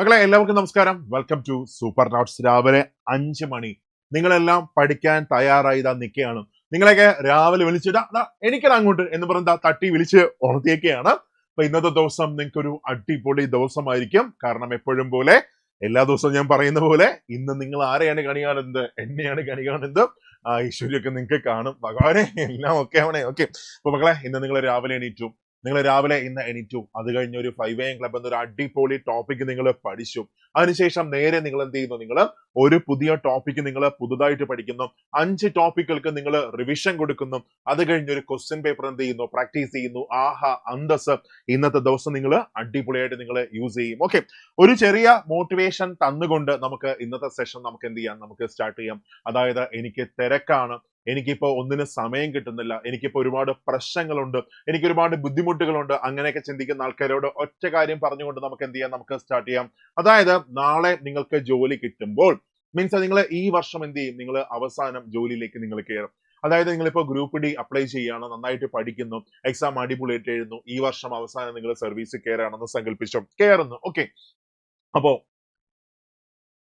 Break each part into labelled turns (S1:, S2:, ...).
S1: മക്കളെ എല്ലാവർക്കും നമസ്കാരം. വെൽക്കം ടു സൂപ്പർ നോട്ട്സ് രാവിലെ അഞ്ച് മണി. നിങ്ങളെല്ലാം പഠിക്കാൻ തയ്യാറായി ഇതാ നിൽക്കുകയാണ് നിങ്ങളെയൊക്കെ രാവിലെ വിളിച്ചിട്ട് "ദാ, എനിക്കത് അങ്ങോട്ട് എന്ന് പറഞ്ഞാൽ തട്ടി വിളിച്ച് ഉണർത്തിയൊക്കെയാണ്. അപ്പൊ ഇന്നത്തെ ദിവസം നിങ്ങൾക്കൊരു അടിപൊളി ദിവസമായിരിക്കും. കാരണം എപ്പോഴും പോലെ എല്ലാ ദിവസവും ഞാൻ പറയുന്ന പോലെ ഇന്ന് നിങ്ങൾ ആരെയാണ് കണി കാണുന്നത് എന്നെയാണ് കണി കാണുന്നത് ആ ഈശ്വര്യൊക്കെ നിങ്ങൾക്ക് കാണും. ഭഗവാനെ എല്ലാം ഒക്കെ ആവണേ. ഓക്കെ. അപ്പൊ മക്കളെ ഇന്ന് നിങ്ങൾ രാവിലെ എണീറ്റു. നിങ്ങൾ രാവിലെ ഇന്ന് എണീറ്റു. അത് കഴിഞ്ഞ് ഒരു ഫൈവ് എ എം ക്ലബ് എന്നൊരു അടിപൊളി ടോപ്പിക് നിങ്ങൾ പഠിച്ചു. അതിനുശേഷം നേരെ നിങ്ങൾ എന്ത് ചെയ്യുന്നു? നിങ്ങൾ ഒരു പുതിയ ടോപ്പിക് നിങ്ങൾ പുതുതായിട്ട് പഠിക്കുന്നു. അഞ്ച് ടോപ്പിക്കുകൾക്ക് നിങ്ങൾ റിവിഷൻ കൊടുക്കുന്നു. അത് കഴിഞ്ഞ് ഒരു ക്വസ്റ്റ്യൻ പേപ്പർ എന്ത് ചെയ്യുന്നു? പ്രാക്ടീസ് ചെയ്യുന്നു. ആഹ അന്തസ് ഇന്നത്തെ ദിവസം നിങ്ങൾ അടിപൊളിയായിട്ട് നിങ്ങൾ യൂസ് ചെയ്യും. ഓക്കെ ഒരു ചെറിയ മോട്ടിവേഷൻ തന്നുകൊണ്ട് നമുക്ക് ഇന്നത്തെ സെഷൻ നമുക്ക് എന്ത് ചെയ്യാം? നമുക്ക് സ്റ്റാർട്ട് ചെയ്യാം. അതായത് എനിക്ക് തിരക്കാണ്. എനിക്കിപ്പോ ഒന്നിനും സമയം കിട്ടുന്നില്ല. എനിക്കിപ്പോ ഒരുപാട് പ്രശ്നങ്ങളുണ്ട്. എനിക്ക് ഒരുപാട് ബുദ്ധിമുട്ടുകളുണ്ട്. അങ്ങനെയൊക്കെ ചിന്തിക്കുന്ന ആൾക്കാരോട് ഒറ്റ കാര്യം പറഞ്ഞുകൊണ്ട് നമുക്ക് എന്ത് ചെയ്യാം? നമുക്ക് സ്റ്റാർട്ട് ചെയ്യാം. അതായത് നാളെ നിങ്ങൾക്ക് ജോലി കിട്ടുമ്പോൾ മീൻസ് നിങ്ങൾ ഈ വർഷം എന്ത് ചെയ്യും? നിങ്ങൾ അവസാനം ജോലിയിലേക്ക് നിങ്ങൾ കയറും. അതായത് നിങ്ങളിപ്പോൾ ഗ്രൂപ്പ് ഡി അപ്ലൈ ചെയ്യുകയാണ് നന്നായിട്ട് പഠിക്കുന്നു എക്സാം അടിപൊളിയായിട്ട് എഴുതുന്നു ഈ വർഷം അവസാനം നിങ്ങൾ സർവീസ് കയറുകയാണെന്ന് സങ്കല്പിച്ചു? കയറുന്നു. ഓക്കെ അപ്പോ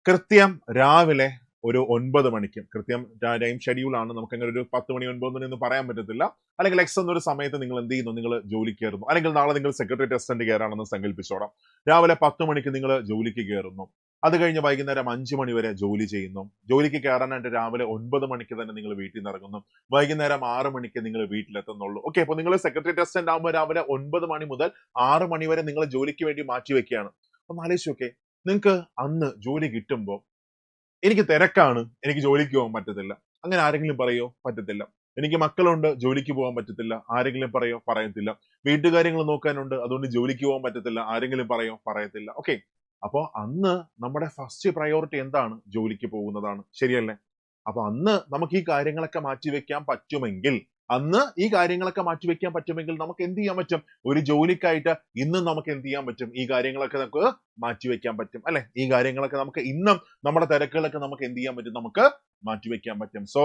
S1: കൃത്യം രാവിലെ ഒരു ഒൻപത് മണിക്കും. കൃത്യം ടൈം ഷെഡ്യൂൾ ആണ് നമുക്ക് അങ്ങനെ ഒരു പത്ത് മണി ഒൻപത് മണി ഒന്നും പറയാൻ പറ്റത്തില്ല. അല്ലെങ്കിൽ എക്സ് എന്നൊരു സമയത്ത് നിങ്ങൾ എന്ത് ചെയ്യുന്നു? നിങ്ങൾ ജോലിക്ക് കയറുന്നു. അല്ലെങ്കിൽ നാളെ നിങ്ങൾ സെക്രട്ടറി അസിസ്റ്റന്റ് കയറാണെന്ന് സങ്കല്പിച്ചോടാം രാവിലെ പത്ത് മണിക്ക് നിങ്ങൾ ജോലിക്ക് കയറുന്നു. അത് കഴിഞ്ഞ് വൈകുന്നേരം അഞ്ച് മണി വരെ ജോലി ചെയ്യുന്നു. ജോലിക്ക് കയറാനായിട്ട് രാവിലെ ഒൻപത് മണിക്ക് തന്നെ നിങ്ങൾ വീട്ടിൽ നിന്ന് ഇറങ്ങുന്നു. വൈകുന്നേരം ആറ് മണിക്ക് നിങ്ങൾ വീട്ടിലെത്തുന്നുള്ളൂ. ഓക്കെ അപ്പൊ നിങ്ങൾ സെക്രട്ടറി അസിസ്റ്റന്റ് ആകുമ്പോൾ രാവിലെ ഒൻപത് മണി മുതൽ ആറ് മണി വരെ നിങ്ങൾ ജോലിക്ക് വേണ്ടി മാറ്റി വെക്കുകയാണ്. അപ്പൊ ആലോചിച്ച് ഓക്കെ നിങ്ങൾക്ക് അന്ന് ജോലി കിട്ടുമ്പോൾ എനിക്ക് തിരക്കാണ് എനിക്ക് ജോലിക്ക് പോകാൻ പറ്റത്തില്ല. അങ്ങനെ ആരെങ്കിലും പറയോ? പറ്റത്തില്ല. എനിക്ക് മക്കളുണ്ട് ജോലിക്ക് പോകാൻ പറ്റത്തില്ല. ആരെങ്കിലും പറയോ? പറയത്തില്ല. വീട്ടുകാര്യങ്ങൾ നോക്കാനുണ്ട് അതുകൊണ്ട് ജോലിക്ക് പോകാൻ പറ്റത്തില്ല. ആരെങ്കിലും പറയോ? പറയത്തില്ല. ഓക്കെ അപ്പോൾ അന്ന് നമ്മുടെ ഫസ്റ്റ് പ്രയോറിറ്റി എന്താണ്? ജോലിക്ക് പോകുന്നതാണ്. ശരിയല്ലേ? അപ്പൊ അന്ന് നമുക്ക് ഈ കാര്യങ്ങളൊക്കെ മാറ്റിവെക്കാൻ പറ്റുമെങ്കിൽ അന്ന് ഈ കാര്യങ്ങളൊക്കെ മാറ്റിവെക്കാൻ പറ്റുമെങ്കിൽ നമുക്ക് എന്ത് ചെയ്യാൻ പറ്റും? ഒരു ജോലിക്കായിട്ട് ഇന്ന് നമുക്ക് എന്ത് ചെയ്യാൻ പറ്റും? ഈ കാര്യങ്ങളൊക്കെ നമുക്ക് മാറ്റിവെക്കാൻ പറ്റും അല്ലെ? ഈ കാര്യങ്ങളൊക്കെ നമുക്ക് ഇന്നും നമ്മുടെ തിരക്കുകളൊക്കെ നമുക്ക് എന്ത് ചെയ്യാൻ പറ്റും? നമുക്ക് മാറ്റിവെക്കാൻ പറ്റും. സോ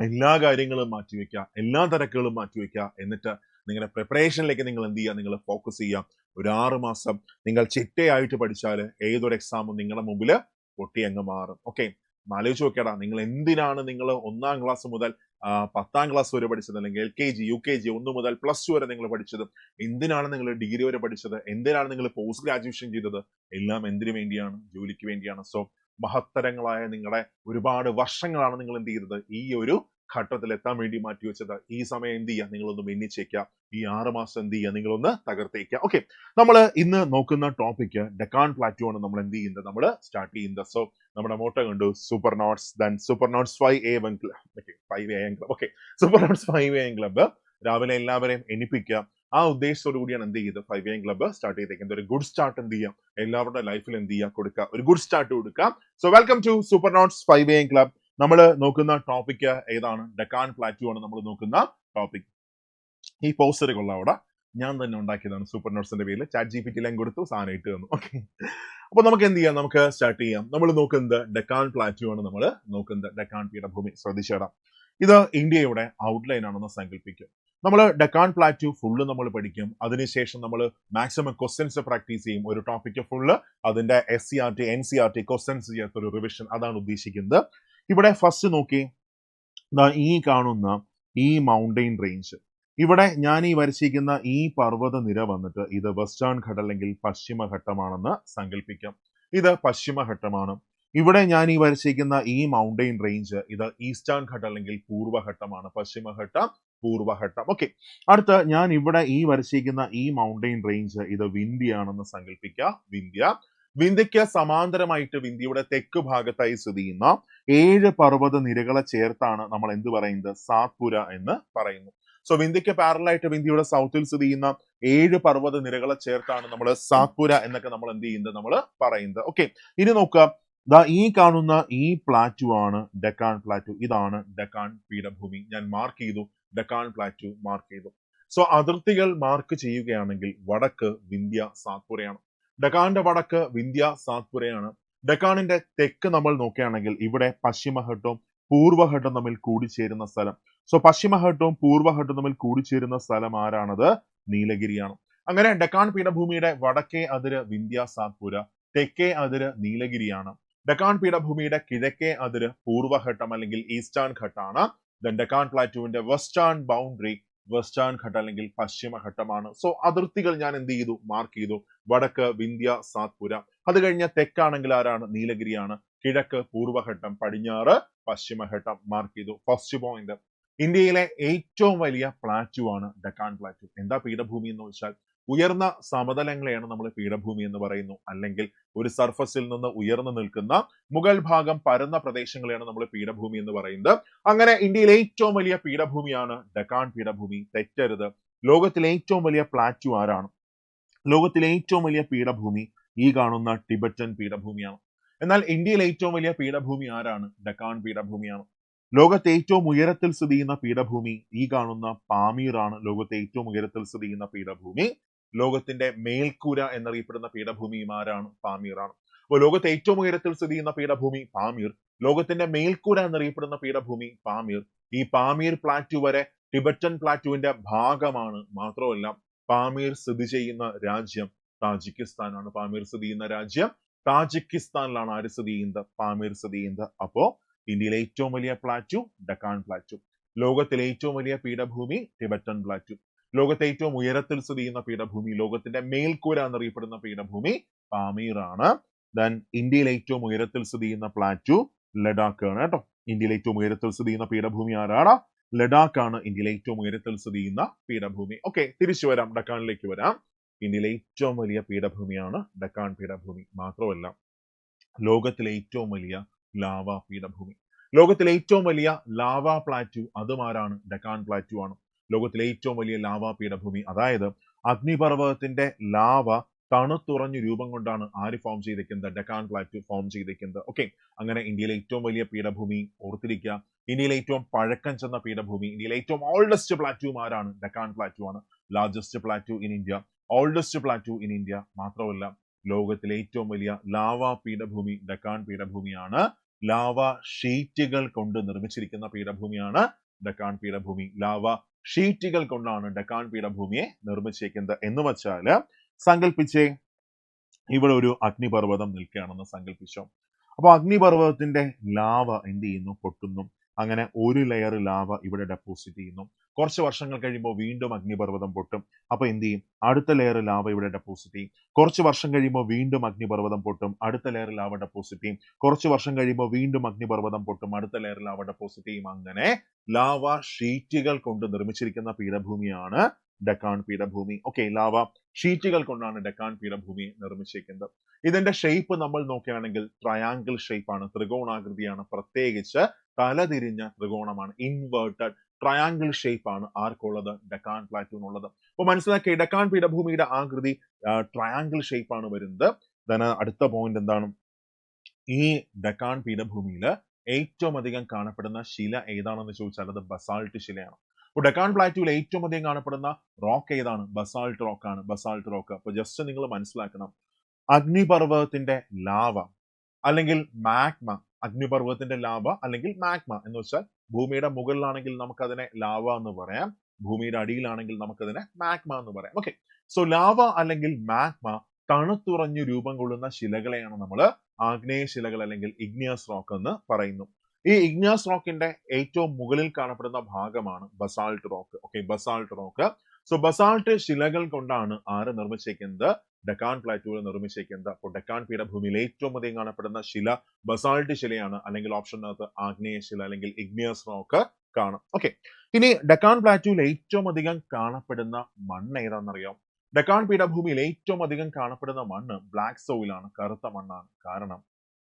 S1: എല്ലാ കാര്യങ്ങളും മാറ്റിവെക്കുക എല്ലാ തിരക്കുകളും മാറ്റിവെക്കുക എന്നിട്ട് നിങ്ങളുടെ പ്രിപ്പറേഷനിലേക്ക് നിങ്ങൾ എന്ത് ചെയ്യുക? നിങ്ങൾ ഫോക്കസ് ചെയ്യുക. ഒരു ആറ് മാസം നിങ്ങൾ ചിട്ടയായിട്ട് പഠിച്ചാൽ ഏതൊരു എക്സാമും നിങ്ങളുടെ മുമ്പിൽ പൊട്ടി അങ്ങ് മാറും ഓക്കെ ആലോചിച്ച് നോക്കിയടാ നിങ്ങൾ എന്തിനാണ് നിങ്ങൾ ഒന്നാം ക്ലാസ് മുതൽ പത്താം ക്ലാസ് വരെ പഠിച്ചത് അല്ലെങ്കിൽ L K G U K G ഒന്ന് മുതൽ പ്ലസ് ടു വരെ നിങ്ങൾ പഠിച്ചത് എന്തിനാണ് നിങ്ങൾ ഡിഗ്രി വരെ പഠിച്ചത്? എന്തിനാണ് നിങ്ങൾ പോസ്റ്റ് ഗ്രാജുവേഷൻ ചെയ്തത്? എല്ലാം എന്തിനു വേണ്ടിയാണ്? ജോലിക്ക് വേണ്ടിയാണ്. സോ മഹത്തരങ്ങളായ നിങ്ങളുടെ ഒരുപാട് വർഷങ്ങളാണ് നിങ്ങൾ എന്ത് ചെയ്തത്? ഈ ഒരു ഘട്ടത്തിൽ എത്താൻ വേണ്ടി മാറ്റി വെച്ചത്. ഈ സമയം എന്ത് ചെയ്യുക നിങ്ങളൊന്ന് മെന്നിച്ചേക്കുക ഈ ആറ് മാസം എന്ത് ചെയ്യുക നിങ്ങളൊന്ന് തകർത്തേക്കുക. ഓക്കെ നമ്മൾ ഇന്ന് നോക്കുന്ന ടോപ്പിക് ഡെക്കാൻ പ്ലാറ്റോ ആണ് നമ്മൾ എന്ത് ചെയ്യുന്നത്? നമ്മൾ സ്റ്റാർട്ട് ചെയ്യുന്നത്. സോ നമ്മുടെ മോട്ട കണ്ടു. Super notes then super notes five A one club five A N club okay super notes five A N club രാവിലെ എല്ലാവരെയും എണിപ്പിക്കുക. ആ ഉദ്ദേശത്തോടു കൂടിയാണ് എന്ത് ചെയ്യുന്നത് ഫൈവ് എം ക്ലബ് സ്റ്റാർട്ട് ചെയ്തേക്കുന്നത്. ഒരു ഗുഡ് സ്റ്റാർട്ട് എന്ത് ചെയ്യാം? എല്ലാവരുടെ ലൈഫിൽ എന്ത് ചെയ്യുക കൊടുക്കുക. ഒരു ഗുഡ് സ്റ്റാർട്ട് കൊടുക്കുക so welcome to super notes five M club നമ്മൾ നോക്കുന്ന ടോപ്പിക് ഏതാണ്? ഡെക്കാൻ പ്ലാറ്റു ആണ് നമ്മൾ നോക്കുന്ന ടോപ്പിക് ഈ പോസ്റ്റർ കൊള്ളാം അവിടെ ഞാൻ തന്നെ ഉണ്ടാക്കിയതാണ് സൂപ്പർ നോട്ട്സിന്റെ പേരിൽ chat G P T line കൊടുത്തു സാധനം ഇട്ട് തന്നു. ഓക്കെ അപ്പൊ നമുക്ക് എന്ത് ചെയ്യാം? നമുക്ക് സ്റ്റാർട്ട് ചെയ്യാം. നമ്മൾ നോക്കുന്നത് ഡെക്കാൻ പ്ലാറ്റു ആണ് നമ്മൾ നോക്കുന്നത്. ഡെക്കാൻ പീഠഭൂമി. ശ്രദ്ധിച്ചിടാം. ഇത് ഇന്ത്യയുടെ ഔട്ട്ലൈൻ ആണെന്ന് സങ്കല്പിക്കും നമ്മൾ ഡെക്കാൻ പ്ലാറ്റു ഫുള്ള് നമ്മൾ പഠിക്കും. അതിനുശേഷം നമ്മൾ മാക്സിമം ക്വസ്റ്റ്യൻസ് പ്രാക്ടീസ് ചെയ്യും. ഒരു ടോപ്പിക്ക് ഫുള്ള് അതിന്റെ S C R T N C R T questions ചെയ്യാത്ത ഒരു റിവിഷൻ അതാണ് ഉദ്ദേശിക്കുന്നത്. ഇവിടെ ഫസ്റ്റ് നോക്കി ഈ കാണുന്ന ഈ മൗണ്ടെയിൻ റേഞ്ച് ഇവിടെ ഞാൻ ഈ വരച്ചിരിക്കുന്ന ഈ പർവത നിര വന്നിട്ട് ഇത് വെസ്റ്റേൺ ഘട്ടം അല്ലെങ്കിൽ പശ്ചിമഘട്ടമാണെന്ന് സങ്കല്പിക്കാം ഇത് പശ്ചിമഘട്ടമാണ്. ഇവിടെ ഞാൻ ഈ വരച്ചിരിക്കുന്ന ഈ മൗണ്ടെയിൻ റേഞ്ച് ഇത് ഈസ്റ്റേൺ ഘട്ടം അല്ലെങ്കിൽ പൂർവഘട്ടമാണ്. പശ്ചിമഘട്ടം പൂർവഘട്ടം. ഓക്കെ അടുത്ത ഞാൻ ഇവിടെ ഈ വരച്ചിരിക്കുന്ന ഈ മൗണ്ടെയിൻ റേഞ്ച് ഇത് വിന്ധ്യയാണെന്ന് സങ്കല്പിക്കുക വിന്ധ്യ. വിന്ധ്യയ്ക്ക് സമാന്തരമായിട്ട് വിന്ധ്യയുടെ തെക്ക് ഭാഗത്തായി സ്ഥിതി ചെയ്യുന്ന ഏഴ് പർവത നിരകളെ ചേർത്താണ് നമ്മൾ എന്ത് പറയുന്നത്? സാത്പുര എന്ന് പറയുന്നു. സോ വിന്ധ്യയ്ക്ക് പാരലായിട്ട് വിന്ധ്യയുടെ സൗത്തിൽ സ്ഥിതി ചെയ്യുന്ന ഏഴ് പർവത നിരകളെ ചേർത്താണ് നമ്മൾ സാത്പുര എന്നൊക്കെ നമ്മൾ എന്ത് ചെയ്യുന്നത്? നമ്മൾ പറയുന്നത്. ഓക്കെ ഇനി നോക്കുക. ഈ കാണുന്ന ഈ പ്ലാറ്റു ആണ് ഡെക്കാൻ പ്ലാറ്റു ഇതാണ് ഡെക്കാൻ പീഠഭൂമി. ഞാൻ മാർക്ക് ചെയ്തു. ഡെക്കാൻ പ്ലാറ്റു മാർക്ക് ചെയ്തു. സോ അതിർത്തികൾ മാർക്ക് ചെയ്യുകയാണെങ്കിൽ വടക്ക് വിന്ധ്യ സാത്പുരയാണ്. ഡെക്കാന്റെ വടക്ക് വിന്ധ്യ സാത്പുരയാണ് ഡക്കാണിന്റെ തെക്ക് നമ്മൾ നോക്കുകയാണെങ്കിൽ ഇവിടെ പശ്ചിമഘട്ടവും പൂർവഘട്ടം തമ്മിൽ കൂടിച്ചേരുന്ന സ്ഥലം. സോ പശ്ചിമഘട്ടവും പൂർവഘട്ടം തമ്മിൽ കൂടിച്ചേരുന്ന സ്ഥലം ആരാണത്? നീലഗിരിയാണ്. അങ്ങനെ ഡെക്കാൻ പീഠഭൂമിയുടെ വടക്കേ അതിര് വിന്ധ്യ സാത്പുര തെക്കേ അതിര് നീലഗിരിയാണ്. ഡെക്കാൻ പീഠഭൂമിയുടെ കിഴക്കേ അതിര് പൂർവഘട്ടം അല്ലെങ്കിൽ ഈസ്റ്റേൺ ഘട്ടാണ്. ഡെക്കാൻ പ്ലാറ്റുവിന്റെ വെസ്റ്റേൺ ബൗണ്ടറി വെസ്റ്റേൺ ഘട്ടം അല്ലെങ്കിൽ പശ്ചിമഘട്ടമാണ് സോ അതിർത്തികൾ ഞാൻ എന്ത് ചെയ്തു? മാർക്ക് ചെയ്തു. വടക്ക് വിന്ധ്യ സാത്പുര. അത് കഴിഞ്ഞ തെക്കാണെങ്കിൽ ആരാണ്? നീലഗിരിയാണ്. കിഴക്ക് പൂർവഘട്ടം പടിഞ്ഞാറ് പശ്ചിമഘട്ടം മാർക്ക് ചെയ്തു. ഫസ്റ്റ് പോയിന്റ് ഇന്ത്യയിലെ ഏറ്റവും വലിയ പ്ലാറ്റു ആണ് ഡെക്കാൻ പ്ലാറ്റു എന്താ പീഠഭൂമി എന്ന് വെച്ചാൽ ഉയർന്ന സമതലങ്ങളെയാണ് നമ്മൾ പീഠഭൂമി എന്ന് പറയുന്നു. അല്ലെങ്കിൽ ഒരു സർഫസിൽ നിന്ന് ഉയർന്നു നിൽക്കുന്ന മുഗൾ ഭാഗം പരന്ന പ്രദേശങ്ങളെയാണ് നമ്മൾ പീഠഭൂമി എന്ന് പറയുന്നത്. അങ്ങനെ ഇന്ത്യയിലെ ഏറ്റവും വലിയ പീഠഭൂമിയാണ് ഡക്കാൺ പീഠഭൂമി. തെറ്റരുത്. ലോകത്തിലെ ഏറ്റവും വലിയ പ്ലാറ്റു ആരാണ്? ലോകത്തിലെ ഏറ്റവും വലിയ പീഠഭൂമി ഈ കാണുന്ന ടിബറ്റൻ പീഠഭൂമിയാണ്. എന്നാൽ ഇന്ത്യയിലെ ഏറ്റവും വലിയ പീഠഭൂമി ആരാണ്? ഡക്കാൺ പീഠഭൂമിയാണ്. ലോകത്തെ ഏറ്റവും ഉയരത്തിൽ സ്ഥിതി ചെയ്യുന്ന പീഠഭൂമി ഈ കാണുന്ന പാമീറാണ്. ലോകത്തെ ഏറ്റവും ഉയരത്തിൽ സ്ഥിതി ചെയ്യുന്ന പീഠഭൂമി ലോകത്തിന്റെ മേൽക്കൂര എന്നറിയപ്പെടുന്ന പീഠഭൂമിമാരാണ് പാമീറാണ് അപ്പോൾ ലോകത്തെ ഏറ്റവും ഉയരത്തിൽ സ്ഥിതി ചെയ്യുന്ന പീഠഭൂമി പാമീർ. ലോകത്തിന്റെ മേൽക്കൂര എന്നറിയപ്പെടുന്ന പീഠഭൂമി പാമീർ. ഈ പാമീർ പ്ലാറ്റു വരെ ടിബറ്റൻ പ്ലാറ്റുവിന്റെ ഭാഗമാണ്. മാത്രമല്ല പാമീർ സ്ഥിതി ചെയ്യുന്ന രാജ്യം താജിക്കിസ്ഥാനാണ്. പാമീർ സ്ഥിതി ചെയ്യുന്ന രാജ്യം താജിക്കിസ്ഥാനിലാണ് ആര് സ്ഥിതി ചെയ്യുന്നത്? പാമീർ സ്ഥിതി ചെയ്യുന്നത്. അപ്പോ ഇന്ത്യയിലെ ഏറ്റവും വലിയ പ്ലാറ്റു ഡക്കാൻ പ്ലാറ്റു ലോകത്തിലെ ഏറ്റവും വലിയ പീഠഭൂമി ടിബറ്റൻ പ്ലാറ്റു ലോകത്തെ ഏറ്റവും ഉയരത്തിൽ സ്ഥിതി ചെയ്യുന്ന പീഠഭൂമി ലോകത്തിന്റെ മേൽക്കൂര എന്നറിയപ്പെടുന്ന പീഠഭൂമി പാമീർ ആണ്. ദെൻ ഇന്ത്യയിലെ ഏറ്റവും ഉയരത്തിൽ സ്ഥിതി ചെയ്യുന്ന പ്ലാറ്റു ലഡാക്ക് ആണ് കേട്ടോ. ഇന്ത്യയിലെ ഏറ്റവും ഉയരത്തിൽ സ്ഥിതി ചെയ്യുന്ന പീഠഭൂമി ആരാണ് ലഡാക്ക് ആണ് ഇന്ത്യയിലെ ഏറ്റവും ഉയരത്തിൽ സ്ഥിതി ചെയ്യുന്ന പീഠഭൂമി. ഓക്കെ തിരിച്ചു വരാം ഡക്കാനിലേക്ക് വരാം. ഇന്ത്യയിലെ ഏറ്റവും വലിയ പീഠഭൂമിയാണ് ഡക്കാൻ പീഠഭൂമി മാത്രമല്ല ലോകത്തിലെ ഏറ്റവും വലിയ ലാവ പീഠഭൂമി. ലോകത്തിലെ ഏറ്റവും വലിയ ലാവ പ്ലാറ്റു അതുമാരാണ് ഡക്കാൻ പ്ലാറ്റു ആണ്. ലോകത്തിലെ ഏറ്റവും വലിയ ലാവാ പീഠഭൂമി. അതായത് അഗ്നിപർവതത്തിന്റെ ലാവ തണുത്തുറഞ്ഞു രൂപം കൊണ്ടാണ് ആര് ഫോം ചെയ്തിരിക്കുന്നത് ഡെക്കാൻ പ്ലാറ്റ് ഫോം ചെയ്തിരിക്കുന്നത് ഓക്കെ അങ്ങനെ ഇന്ത്യയിലെ ഏറ്റവും വലിയ പീഠഭൂമി ഓർത്തിരിക്കുക. ഇന്ത്യയിലെ ഏറ്റവും പഴക്കം ചെന്ന പീഠഭൂമി ഇന്ത്യയിലെ ഏറ്റവും ഓൾഡസ്റ്റ് പ്ലാറ്റുവും ആരാണ്? ഡെക്കാൻ പ്ലാറ്റു ആണ്. Largest plateau in India oldest plateau in India മാത്രമല്ല ലോകത്തിലെ ഏറ്റവും വലിയ ലാവ പീഠഭൂമി ഡെക്കാൻ പീഠഭൂമിയാണ്. ലാവ ഷീറ്റുകൾ കൊണ്ട് നിർമ്മിച്ചിരിക്കുന്ന പീഠഭൂമിയാണ് ഡക്കാൻ പീഠഭൂമി. ലാവ ഷീറ്റുകൾ കൊണ്ടാണ് ഡക്കാൻ പീഠഭൂമിയെ നിർമ്മിച്ചേക്കുന്നത് എന്ന് വെച്ചാൽ സങ്കല്പിച്ചേ ഇവിടെ ഒരു അഗ്നിപർവതം നിൽക്കുകയാണെന്ന് സങ്കല്പിച്ചോ അപ്പോൾ അഗ്നിപർവതത്തിന്റെ ലാവ എന്ത് ചെയ്യുന്നു? പൊട്ടുന്നു. അങ്ങനെ ഒരു ലെയർ ലാവ ഇവിടെ ഡെപ്പോസിറ്റ് ചെയ്യുന്നു. കുറച്ച് വർഷങ്ങൾ കഴിയുമ്പോൾ വീണ്ടും അഗ്നിപർവതം പൊട്ടും. അപ്പൊ എന്ത് ചെയ്യും? അടുത്ത ലെയർ ലാവ ഇവിടെ ഡെപ്പോസിറ്റ് ചെയ്യും. കുറച്ച് വർഷം കഴിയുമ്പോൾ വീണ്ടും അഗ്നിപർവതം പൊട്ടും. അടുത്ത ലെയർ ലാവ ഡെപ്പോസിറ്റ് ചെയ്യും. കുറച്ച് വർഷം കഴിയുമ്പോൾ വീണ്ടും അഗ്നിപർവതം പൊട്ടും. അടുത്ത ലെയർ ലാവ ഡെപ്പോസിറ്റ് ചെയ്യും. അങ്ങനെ ലാവ ഷീറ്റുകൾ കൊണ്ട് നിർമ്മിച്ചിരിക്കുന്ന പീഠഭൂമിയാണ് ഡക്കാൻ പീഠഭൂമി. ഓക്കെ ലാവ ഷീറ്റുകൾ കൊണ്ടാണ് ഡക്കാൻ പീഠഭൂമി നിർമ്മിച്ചിരിക്കുന്നത്. ഇതിന്റെ ഷേപ്പ് നമ്മൾ നോക്കുകയാണെങ്കിൽ ട്രയാങ്കിൾ ഷേപ്പ് ആണ്. ത്രികോണാകൃതിയാണ്. പ്രത്യേകിച്ച് തലതിരിഞ്ഞ ത്രികോണമാണ്. ഇൻവേർട്ടഡ് ട്രയാങ്കിൾ ഷേപ്പ് ആണ് ആർക്കുള്ളത്? ഡക്കാൻ പ്ലാറ്റൂണുള്ളത് അപ്പോൾ മനസ്സിലാക്കി ഡക്കാൻ പീഠഭൂമിയുടെ ആകൃതി ട്രയാങ്കിൾ ഷേപ്പ് ആണ് വരുന്നത്. ധന അടുത്ത പോയിന്റ് എന്താണ്? ഈ ഡക്കാൻ പീഠഭൂമിയിൽ ഏറ്റവും അധികം കാണപ്പെടുന്ന ശില ഏതാണെന്ന് ചോദിച്ചാൽ അത് ബസാൾട്ട് ശിലയാണ്. അപ്പോൾ ഡക്കാൻ പ്ലാറ്റൂവിൽ ഏറ്റവും അധികം കാണപ്പെടുന്ന റോക്ക് ഏതാണ്? ബസാൾട്ട് റോക്ക് ആണ്. ബസാൾട്ട് റോക്ക് അപ്പോൾ ജസ്റ്റ് നിങ്ങൾ മനസ്സിലാക്കണം. അഗ്നിപർവതത്തിന്റെ ലാവ അല്ലെങ്കിൽ മാഗ്മ അഗ്നിപർവതത്തിന്റെ ലാവ അല്ലെങ്കിൽ മാഗ്മ എന്ന് വെച്ചാൽ ഭൂമിയുടെ മുകളിലാണെങ്കിൽ നമുക്കതിനെ ലാവ എന്ന് പറയാം. ഭൂമിയുടെ അടിയിലാണെങ്കിൽ നമുക്കതിനെ മാഗ്മ എന്ന് പറയാം. ഓക്കെ സോ ലാവ അല്ലെങ്കിൽ മാഗ്മ തണുത്തുറഞ്ഞു രൂപം കൊള്ളുന്ന ശിലകളെയാണ് നമ്മൾ ആഗ്നേയ ശിലകൾ അല്ലെങ്കിൽ ഇഗ്നിയസ് റോക്ക് എന്ന് പറയുന്നു. ഈ ഇഗ്നിയസ് റോക്കിന്റെ ഏറ്റവും മുകളിൽ കാണപ്പെടുന്ന ഭാഗമാണ് basalt rock. Okay basalt rock. So basalt ശിലകൾ കൊണ്ടാണ് ആര് നിർമ്മിച്ചിരിക്കുന്നത് ഡക്കാൻ പ്ലാറ്റുകൾ നിർമ്മിച്ചേക്കുന്നത് അപ്പോൾ ഡക്കാൻ പീഠഭൂമിയിൽ ഏറ്റവും അധികം കാണപ്പെടുന്ന ശില ബസാൾട്ട് ശിലയാണ്. അല്ലെങ്കിൽ ഓപ്ഷനകത്ത് ആഗ്നേയ ശില അല്ലെങ്കിൽ ഇഗ്നിയസ് റോക്ക് കാണും. ഓക്കെ ഇനി ഡക്കാൻ പ്ലാറ്റുവിൽ ഏറ്റവും അധികം കാണപ്പെടുന്ന മണ്ണ് ഏതാണെന്നറിയാം ഡക്കാൻ പീഠഭൂമിയിൽ ഏറ്റവും അധികം കാണപ്പെടുന്ന മണ്ണ് ബ്ലാക്ക് സോയിലാണ് കറുത്ത മണ്ണാണ്. കാരണം